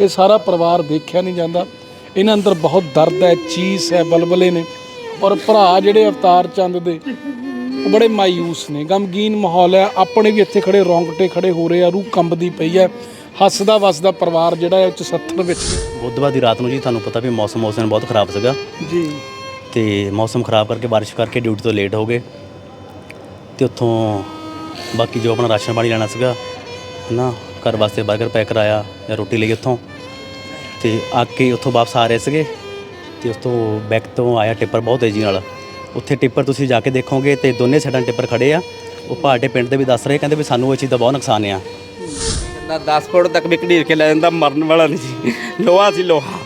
ਇਹ ਸਾਰਾ ਪਰਿਵਾਰ ਦੇਖਿਆ ਨਹੀਂ ਜਾਂਦਾ। ਇਹਨਾਂ ਅੰਦਰ ਬਹੁਤ ਦਰਦ ਹੈ ਚੀਸ ਹੈ ਬਲਬਲੇ ਨੇ। ਔਰ ਭਰਾ ਜਿਹੜੇ ਅਵਤਾਰ ਚੰਦ ਦੇ ਉਹ ਬੜੇ ਮਾਯੂਸ ਨੇ। ਗਮਗੀਨ ਮਾਹੌਲ ਹੈ। ਆਪਣੇ ਵੀ ਇੱਥੇ ਖੜੇ ਰੌਂਗਟੇ ਖੜੇ ਹੋ ਰਹੇ ਆ ਰੂਹ ਕੰਬਦੀ ਪਈ ਹੈ। ਹੱਸਦਾ ਵਸਦਾ ਪਰਿਵਾਰ ਜਿਹੜਾ ਹੈ ਉਹ ਚ 70 ਵਿੱਚ ਬੁੱਧਵਾਰ ਦੀ ਰਾਤ ਨੂੰ ਜੀ ਤੁਹਾਨੂੰ ਪਤਾ ਵੀ ਮੌਸਮ ਉਸ ਦਿਨ ਬਹੁਤ ਖਰਾਬ ਸੀਗਾ। ਜੀ। ਤੇ ਮੌਸਮ ਖਰਾਬ ਕਰਕੇ ਬਾਰਿਸ਼ ਕਰਕੇ ਡਿਊਟੀ ਤੋਂ ਲੇਟ ਹੋ ਗਏ। ਤੇ ਉੱਥੋਂ ਬਾਕੀ ਜੋ ਆਪਣਾ ਰਾਸ਼ਨ ਪਾਣੀ ਲੈਣਾ ਸੀਗਾ ਨਾ ਘਰ ਵਾਸਤੇ 버ਗਰ ਪੈਕ ਕਰਾਇਆ ਜਾਂ ਰੋਟੀ ਲਈ ਉੱਥੋਂ। ਤੇ ਆ ਕੇ ਉੱਥੋਂ ਵਾਪਸ ਆ ਰਹੇ ਸੀਗੇ ਤੇ ਉਸ ਤੋਂ ਬੈਕ ਤੋਂ ਆਇਆ ਟਿੱਪਰ ਬਹੁਤ ਤੇਜ਼ੀ ਨਾਲ। ਉੱਥੇ ਟਿੱਪਰ ਤੁਸੀਂ ਜਾ ਕੇ ਦੇਖੋਗੇ ਤੇ ਦੋਨੇ ਸਾਈਡਾਂ ਟਿੱਪਰ ਖੜੇ ਆ। ਉਹ ਪਹਾੜੇ ਪਿੰਡ ਦੇ ਵੀ ਦੱਸ ਰਹੇ, ਕਹਿੰਦੇ ਵੀ ਸਾਨੂੰ ਇਹ ਚੀਜ਼ ਦਾ ਬਹੁਤ ਨੁਕਸਾਨ ਆ। ਦਾ 10 ਫੁੱਟ ਤੱਕ ਵੀ ਘੜੀਰ ਕੇ ਲੈ ਜਾਂਦਾ, ਮਰਨ ਵਾਲਾ ਨਹੀਂ ਸੀ। ਲੋਹਾ ਸੀ ਲੋਹਾ।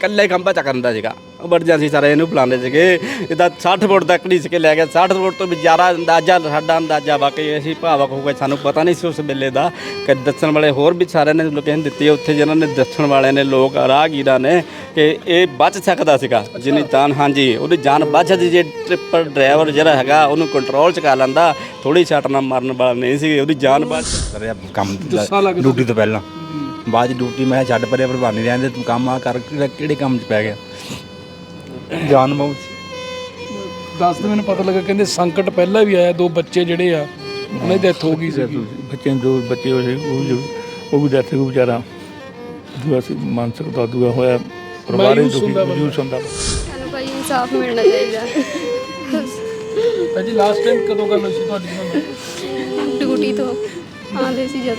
ਕੱਲੇ ਖੰਭਾ ਚੱਕਣ ਦਾ ਸੀਗਾ। ਐਮਰਜੈਂਸੀ ਸਾਰੇ ਇਹਨੂੰ ਬੁਲਾਉਂਦੇ ਸੀਗੇ। ਇਹਦਾ 60 ਫੁੱਟ ਤੱਕ ਘੜੀਸ ਕੇ ਲੈ ਗਿਆ 60 ਫੁੱਟ ਤੋਂ ਵੀ ਜ਼ਿਆਦਾ ਅੰਦਾਜ਼ਾ ਸਾਡਾ ਅੰਦਾਜ਼ਾ ਵਾਕਈ ਅਸੀਂ ਭਾਵਕ ਹੋ ਗਏ ਸਾਨੂੰ ਪਤਾ ਨਹੀਂ ਸੀ ਉਸ ਵੇਲੇ ਦਾ। ਕਿ ਦੱਸਣ ਵਾਲੇ ਹੋਰ ਵੀ ਸਾਰਿਆਂ ਨੇ ਲੋਕਾਂ ਦਿੱਤੀ ਹੈ ਉੱਥੇ ਜਿਹਨਾਂ ਨੇ ਦੱਸਣ ਵਾਲਿਆਂ ਨੇ ਲੋਕ ਰਾਹਗੀਰਾਂ ਨੇ ਕਿ ਇਹ ਬਚ ਸਕਦਾ ਸੀਗਾ। ਜਿੰਨੀ ਜਾਨ ਹਾਂਜੀ ਉਹਦੀ ਜਾਨ ਬਚ ਸਕਦੀ ਜੇ ਟ੍ਰਿਪਰ ਡਰਾਈਵਰ ਜਿਹੜਾ ਹੈਗਾ ਉਹਨੂੰ ਕੰਟਰੋਲ ਚ ਕਰ ਲੈਂਦਾ ਥੋੜੀ ਛੱਟ ਨਾਲ ਮਰਨ ਵਾਲਾ ਨਹੀਂ ਸੀ ਉਹਦੀ ਜਾਨ ਬਚ ਕਰਿਆ ਕੰਮ ਡਿਊਟੀ ਤੋਂ ਪਹਿਲਾਂ। ਬਾਅਦ ਚ ਡਿਊਟੀ ਮੈਂ ਛੱਡ ਪਰੇ ਪ੍ਰਭਾਵ ਨਹੀਂ ਰਹਿੰਦੇ ਤੂੰ ਕੰਮ ਆ ਕਰ ਕਿਹੜਾ- ਕਿਹੜੇ ਕੰਮ ਚ ਪੈ ਗਿਆ? ਜਾਨ ਮੌਤ ਦੱਸਦੇ ਮੈਨੂੰ ਪਤਾ ਲੱਗਾ ਕਹਿੰਦੇ ਸੰਕਟ ਪਹਿਲਾਂ ਵੀ ਆਇਆ ਦੋ ਬੱਚੇ ਜਿਹੜੇ ਆ ਉਹਨਾਂ ਦੀ ਡੈਥ ਹੋ ਗਈ ਸੀ ਬੱਚੇ ਦੋ ਬੱਚੇ ਹੋਏ ਉਹ ਜੋ ਉਹ ਵੀ ਡੈਥ ਹੋ ਵਿਚਾਰਾ। ਦੂਆ ਸੀ ਮਾਨਸਿਕ ਦਾ ਦੂਆ ਹੋਇਆ ਪਰਿਵਾਰ ਹੀ ਦੁਖੀ। ਮਜੂਸ ਹੁੰਦਾ। ਸਾਨੂੰ ਭਾਈ ਇਨਸਾਫ ਮਿਲਣਾ ਚਾਹੀਦਾ। ਭਾਜੀ ਲਾਸਟ ਟਾਈਮ ਕਦੋਂ ਗੱਲ ਹੋਈ ਸੀ ਤੁਹਾਡੀ? ਨਾਲ ਡਿਊਟੀ ਤੋਂ ਆਉਂਦੇ ਸੀ ਜਦ।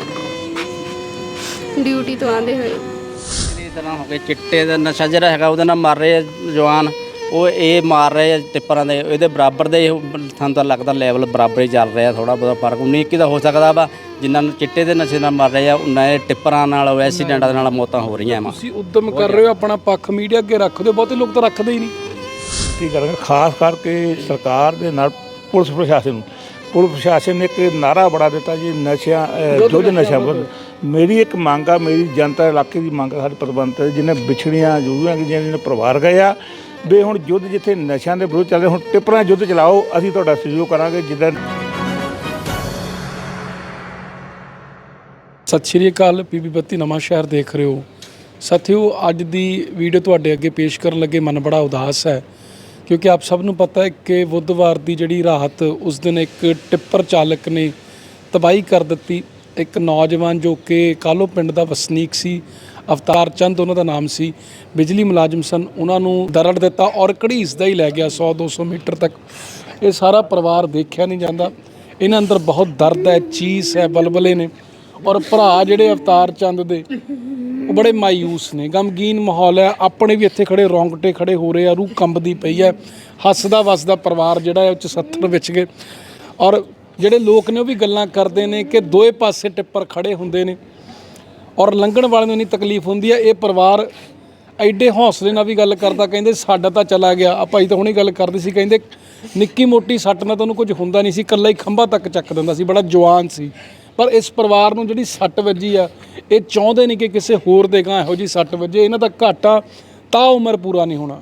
ਡਿਊਟੀ ਤੋਂ ਆਉਂਦੇ ਹੋਏ। ਇਸ ਤਰ੍ਹਾਂ ਹੋ ਗਏ ਚਿੱਟੇ ਦਾ ਨਸ਼ਾ ਜਿਹੜਾ ਹੈਗਾ ਉਹਦੇ ਨਾਲ ਮਰ ਰਹੇ ਆ ਜਵਾਨ। ਉਹ ਇਹ ਮਾਰ ਰਹੇ ਆ ਟਿੱਪਰਾਂ ਦੇ ਇਹਦੇ ਬਰਾਬਰ ਦੇ ਸਾਨੂੰ ਤਾਂ ਲੱਗਦਾ ਲੈਵਲ ਬਰਾਬਰ ਹੀ ਚੱਲ ਰਿਹਾ ਥੋੜਾ ਬਹੁਤਾ ਫ਼ਰਕ 19 21 ਦਾ ਹੋ ਸਕਦਾ ਵਾ ਜਿਨ੍ਹਾਂ ਨੂੰ ਚਿੱਟੇ ਦੇ ਨਸ਼ੇ ਨਾਲ ਮਰ ਰਹੇ ਆ ਉਹਨਾਂ ਇਹ ਟਿੱਪਰਾਂ ਨਾਲ ਐਕਸੀਡੈਂਟਾਂ ਦੇ ਨਾਲ ਮੌਤਾਂ ਹੋ ਰਹੀਆਂ ਵਾ। ਤੁਸੀਂ ਉਦਮ ਕਰ ਰਹੇ ਹੋ ਆਪਣਾ ਪੱਖ ਮੀਡੀਆ ਅੱਗੇ ਰੱਖਦੇ ਹੋ ਬਹੁਤੇ ਲੋਕ ਤਾਂ ਰੱਖਦੇ ਹੀ ਨਹੀਂ। ਕੀ ਕਰਾਂਗੇ? ਖਾਸ ਕਰਕੇ ਸਰਕਾਰ ਦੇ ਨਾਲ ਪੁਲਿਸ ਪ੍ਰਸ਼ਾਸਨ ਨੂੰ। ਪੁਲਿਸ ਪ੍ਰਸ਼ਾਸਨ ਨੇ ਇੱਕ ਨਾਰਾ ਬੜਾ ਦਿੱਤਾ ਜੀ ਨਸ਼ਿਆਂ ਨਸ਼ਿਆਂ ਵਿਰੁੱਧ। ਮੇਰੀ ਇੱਕ ਮੰਗ ਆ ਮੇਰੀ ਜਨਤਾ ਇਲਾਕੇ ਦੀ ਮੰਗ ਆ ਸਾਡੇ ਪ੍ਰਬੰਧ ਜਿਹਨੇ ਵਿਛੜੀਆਂ ਕਿ ਜਿਹਨੇ ਪਰਿਵਾਰ ਗਏ ਆ ਵੀ ਹੁਣ ਯੁੱਧ ਜਿੱਥੇ ਨਸ਼ਿਆਂ ਦੇ ਵਿਰੁੱਧ ਚੱਲਦੇ ਹੁਣ ਟਿੱਪਰਾਂ ਯੁੱਧ ਚਲਾਓ, ਅਸੀਂ ਤੁਹਾਡਾ ਸਹਿਯੋਗ ਕਰਾਂਗੇ, ਜਿੱਦਾਂ ਸਤਿ ਸ਼੍ਰੀ ਅਕਾਲ ਪੀਪੀ ਬੱਤੀ ਨਵਾਂ ਸ਼ਹਿਰ ਦੇਖ ਰਹੇ ਹੋ। ਸਾਥੀਓ, ਅੱਜ ਦੀ ਵੀਡੀਓ ਤੁਹਾਡੇ ਅੱਗੇ ਪੇਸ਼ ਕਰਨ ਲੱਗੇ ਮਨ ਬੜਾ ਉਦਾਸ ਹੈ, ਕਿਉਂਕਿ ਆਪ ਸਭ ਨੂੰ ਪਤਾ ਹੈ ਕਿ ਬੁੱਧਵਾਰ ਦੀ ਜਿਹੜੀ ਰਾਤ ਉਸ ਦਿਨ ਇੱਕ ਟਿੱਪਰ ਚਾਲਕ ਨੇ ਤਬਾਹੀ ਕਰ ਦਿੱਤੀ। ਇੱਕ ਨੌਜਵਾਨ ਜੋ ਕਿ ਕਾਲੋ ਪਿੰਡ ਦਾ ਵਸਨੀਕ ਸੀ ਅਵਤਾਰ ਚੰਦ ਉਹਨਾਂ ਦਾ ਨਾਮ ਸੀ, ਬਿਜਲੀ ਮੁਲਾਜ਼ਮ ਸਨ, ਉਹਨਾਂ ਨੂੰ ਦਰੜ ਦਿੱਤਾ ਔਰ ਘੜੀਸਦਾ ਹੀ ਲੈ ਗਿਆ 100 200 ਮੀਟਰ ਤੱਕ। ਇਹ ਸਾਰਾ ਪਰਿਵਾਰ ਦੇਖਿਆ ਨਹੀਂ ਜਾਂਦਾ। ਇਹਨਾਂ ਅੰਦਰ ਬਹੁਤ ਦਰਦ ਹੈ, ਚੀਸ ਹੈ, ਬਲਬਲੇ ਨੇ ਔਰ ਭਰਾ ਜਿਹੜੇ ਅਵਤਾਰ ਚੰਦ ਦੇ, ਉਹ ਬੜੇ ਮਾਯੂਸ ਨੇ। ਗਮਗੀਨ ਮਾਹੌਲ ਹੈ, ਆਪਣੇ ਵੀ ਇੱਥੇ ਖੜੇ ਰੌਂਗਟੇ ਖੜੇ ਹੋ ਰਹੇ ਆ, ਰੂਹ ਕੰਬਦੀ ਪਈ ਹੈ। ਹੱਸਦਾ ਵਸਦਾ ਪਰਿਵਾਰ ਜਿਹੜਾ ਹੈ, ਉਹ ਚ 70 ਵਿੱਚ ਗਏ। ਔਰ ਜਿਹੜੇ ਲੋਕ ਨੇ, ਉਹ ਵੀ ਗੱਲਾਂ ਕਰਦੇ ਨੇ ਕਿ ਦੋਏ ਪਾਸੇ ਟਿੱਪਰ ਖੜੇ ਹੁੰਦੇ ਨੇ। ਔਰ ਲੰਘਣ ਵਾਲਿਆਂ ਨੂੰ ਇੰਨੀ ਤਕਲੀਫ ਹੁੰਦੀ ਹੈ ਇਹ ਪਰਿਵਾਰ ਐਡੇ ਹੌਸਲੇ ਨਾਲ ਵੀ ਗੱਲ ਕਰਦਾ, ਕਹਿੰਦੇ ਸਾਡਾ ਤਾਂ ਚਲਾ ਗਿਆ। ਆਪਾਂ ਹੀ ਤਾਂ ਹੁਣੇ ਗੱਲ ਕਰਦੇ ਸੀ, ਕਹਿੰਦੇ ਨਿੱਕੀ ਮੋਟੀ ਸੱਟ ਨਾਲ ਤੁਹਾਨੂੰ ਕੁਝ ਹੁੰਦਾ ਨਹੀਂ ਸੀ, ਇਕੱਲਾ ਹੀ ਖੰਭਾ ਤੱਕ ਚੱਕ ਦਿੰਦਾ ਸੀ, ਬੜਾ ਜਵਾਨ ਸੀ। ਪਰ ਇਸ ਪਰਿਵਾਰ ਨੂੰ ਜਿਹੜੀ ਸੱਟ ਵੱਜੀ ਆ, ਇਹ ਚਾਹੁੰਦੇ ਨਹੀਂ ਕਿ ਕਿਸੇ ਹੋਰ ਦੇ ਗਾਂ ਇਹੋ ਜੀ ਸੱਟ ਵੱਜੇ, ਇਹਨਾਂ ਦਾ ਘਾਟਾ ਤਾਂ ਉਮਰ ਪੂਰਾ ਨਹੀਂ ਹੋਣਾ।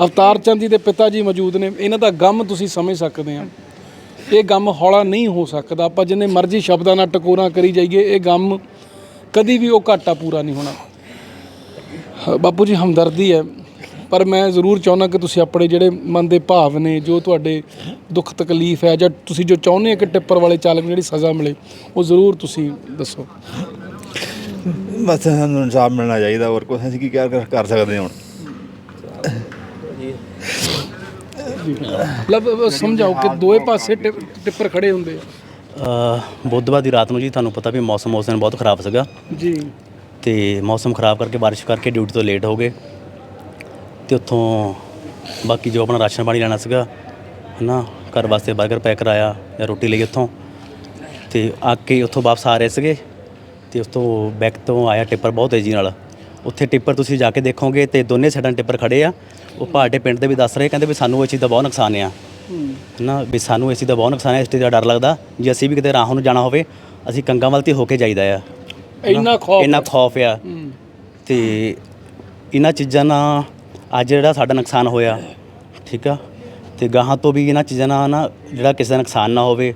ਅਵਤਾਰ ਚੰਦ ਜੀ ਦੇ ਪਿਤਾ ਜੀ ਮੌਜੂਦ ਨੇ, ਇਹਨਾਂ ਦਾ ਗਮ ਤੁਸੀਂ ਸਮਝ ਸਕਦੇ ਆ। ਇਹ ਗਮ ਹੌਲਾ ਨਹੀਂ ਹੋ ਸਕਦਾ। ਆਪਾਂ ਜਿੰਨੇ ਮਰਜ਼ੀ ਸ਼ਬਦਾਂ ਨਾਲ ਟਕੋਰਾਂ ਕਰੀ ਜਾਈਏ, ਇਹ ਗਮ ਕਦੀ ਵੀ ਉਹ ਘਾਟਾ ਪੂਰਾ ਨਹੀਂ ਹੋਣਾ। ਬਾਪੂ ਜੀ, ਹਮਦਰਦੀ ਹੈ, ਪਰ ਮੈਂ ਜ਼ਰੂਰ ਚਾਹੁੰਦਾ ਕਿ ਤੁਸੀਂ ਆਪਣੇ ਜਿਹੜੇ ਮਨ ਦੇ ਭਾਵ ਨੇ, ਜੋ ਤੁਹਾਡੇ ਦੁੱਖ ਤਕਲੀਫ ਹੈ, ਜਾਂ ਤੁਸੀਂ ਜੋ ਚਾਹੁੰਦੇ ਹੋ ਕਿ ਟਿੱਪਰ ਵਾਲੇ ਚਾਲਕ ਨੂੰ ਜਿਹੜੀ ਸਜ਼ਾ ਮਿਲੇ, ਉਹ ਜ਼ਰੂਰ ਤੁਸੀਂ ਦੱਸੋ। ਬਸ ਸਾਨੂੰ ਇਨਸਾਫ ਮਿਲਣਾ ਚਾਹੀਦਾ, ਹੋਰ ਕੁਝ ਅਸੀਂ ਕੀ ਕਰ ਕਰ ਸਕਦੇ ਹਾਂ ਹੁਣ? ਮਤਲਬ ਸਮਝਾਓ ਕਿ ਦੋਏ ਪਾਸੇ ਟਿਪ- ਟਿੱਪਰ ਖੜੇ ਹੁੰਦੇ ਆ। ਅ, ਬੁੱਧਵਾਰ ਦੀ ਰਾਤ ਨੂੰ ਜੀ ਤੁਹਾਨੂੰ ਪਤਾ ਵੀ ਮੌਸਮ ਉਸ ਦਿਨ ਬਹੁਤ ਖਰਾਬ ਸੀਗਾ। ਜੀ। ਤੇ ਮੌਸਮ ਖਰਾਬ ਕਰਕੇ ਬਾਰਿਸ਼ ਕਰਕੇ ਡਿਊਟੀ ਤੋਂ ਲੇਟ ਹੋ ਗਏ। ਤੇ ਉੱਥੋਂ ਬਾਕੀ ਜੋ ਆਪਣਾ ਰਾਸ਼ਨ ਪਾਣੀ ਲੈਣਾ ਸੀਗਾ ਹਨਾ ਘਰ ਵਾਸਤੇ 버ਗਰ ਪੈਕ ਕਰਾਇਆ ਜਾਂ ਰੋਟੀ ਲਈ ਉੱਥੋਂ। ਤੇ ਆ ਕੇ ਉੱਥੋਂ ਵਾਪਸ ਆ ਰਹੇ ਸੀਗੇ। ਤੇ ਉਸ ਤੋਂ ਬੈਕ ਤੋਂ ਆਇਆ ਟਿੱਪਰ ਬਹੁਤ ਤੇਜ਼ੀ ਨਾਲ। ਉੱਥੇ ਟਿੱਪਰ ਤੁਸੀਂ ਜਾ ਕੇ ਦੇਖੋਗੇ ਤੇ ਦੋਨੇ ਸਾਈਡਾਂ ਟਿੱਪਰ ਖੜੇ ਆ। ਉਹ ਪਹਾੜੇ ਪਿੰਡ ਦੇ ਵੀ ਦੱਸ ਰਹੇ ਕਹਿੰਦੇ ਵੀ ਸਾਨੂੰ ਇਹ ਚੀਜ਼ ਦਾ ਬਹੁਤ ਨੁਕਸਾਨ ਆ। ਨਾ ਵੀ ਸਾਨੂੰ ਇਸ ਚੀਜ਼ ਦਾ ਬਹੁਤ ਨੁਕਸਾਨ ਹੈ ਇਸ ਚੀਜ਼ ਦਾ ਡਰ ਲੱਗਦਾ ਜੇ ਅਸੀਂ ਵੀ ਕਿਤੇ ਰਾਹ ਨੂੰ ਜਾਣਾ ਹੋਵੇ ਅਸੀਂ ਕੰਗਾ ਵੱਲ ਤੇ ਹੋ ਕੇ ਜਾਈਦਾ ਆ। ਇੰਨਾ ਖੌਫ ਇੰਨਾ ਖੌਫ ਆ। ਤੇ ਇਹਨਾਂ ਚੀਜ਼ਾਂ ਨਾਲ ਅੱਜ ਜਿਹੜਾ ਸਾਡਾ ਨੁਕਸਾਨ ਹੋਇਆ ਠੀਕ ਆ? ਤੇ ਗਾਹਾਂ ਤੋਂ ਵੀ ਇਹਨਾਂ ਚੀਜ਼ਾਂ ਨਾਲ ਨਾ ਜਿਹੜਾ ਕਿਸੇ ਦਾ ਨੁਕਸਾਨ ਨਾ ਹੋਵੇ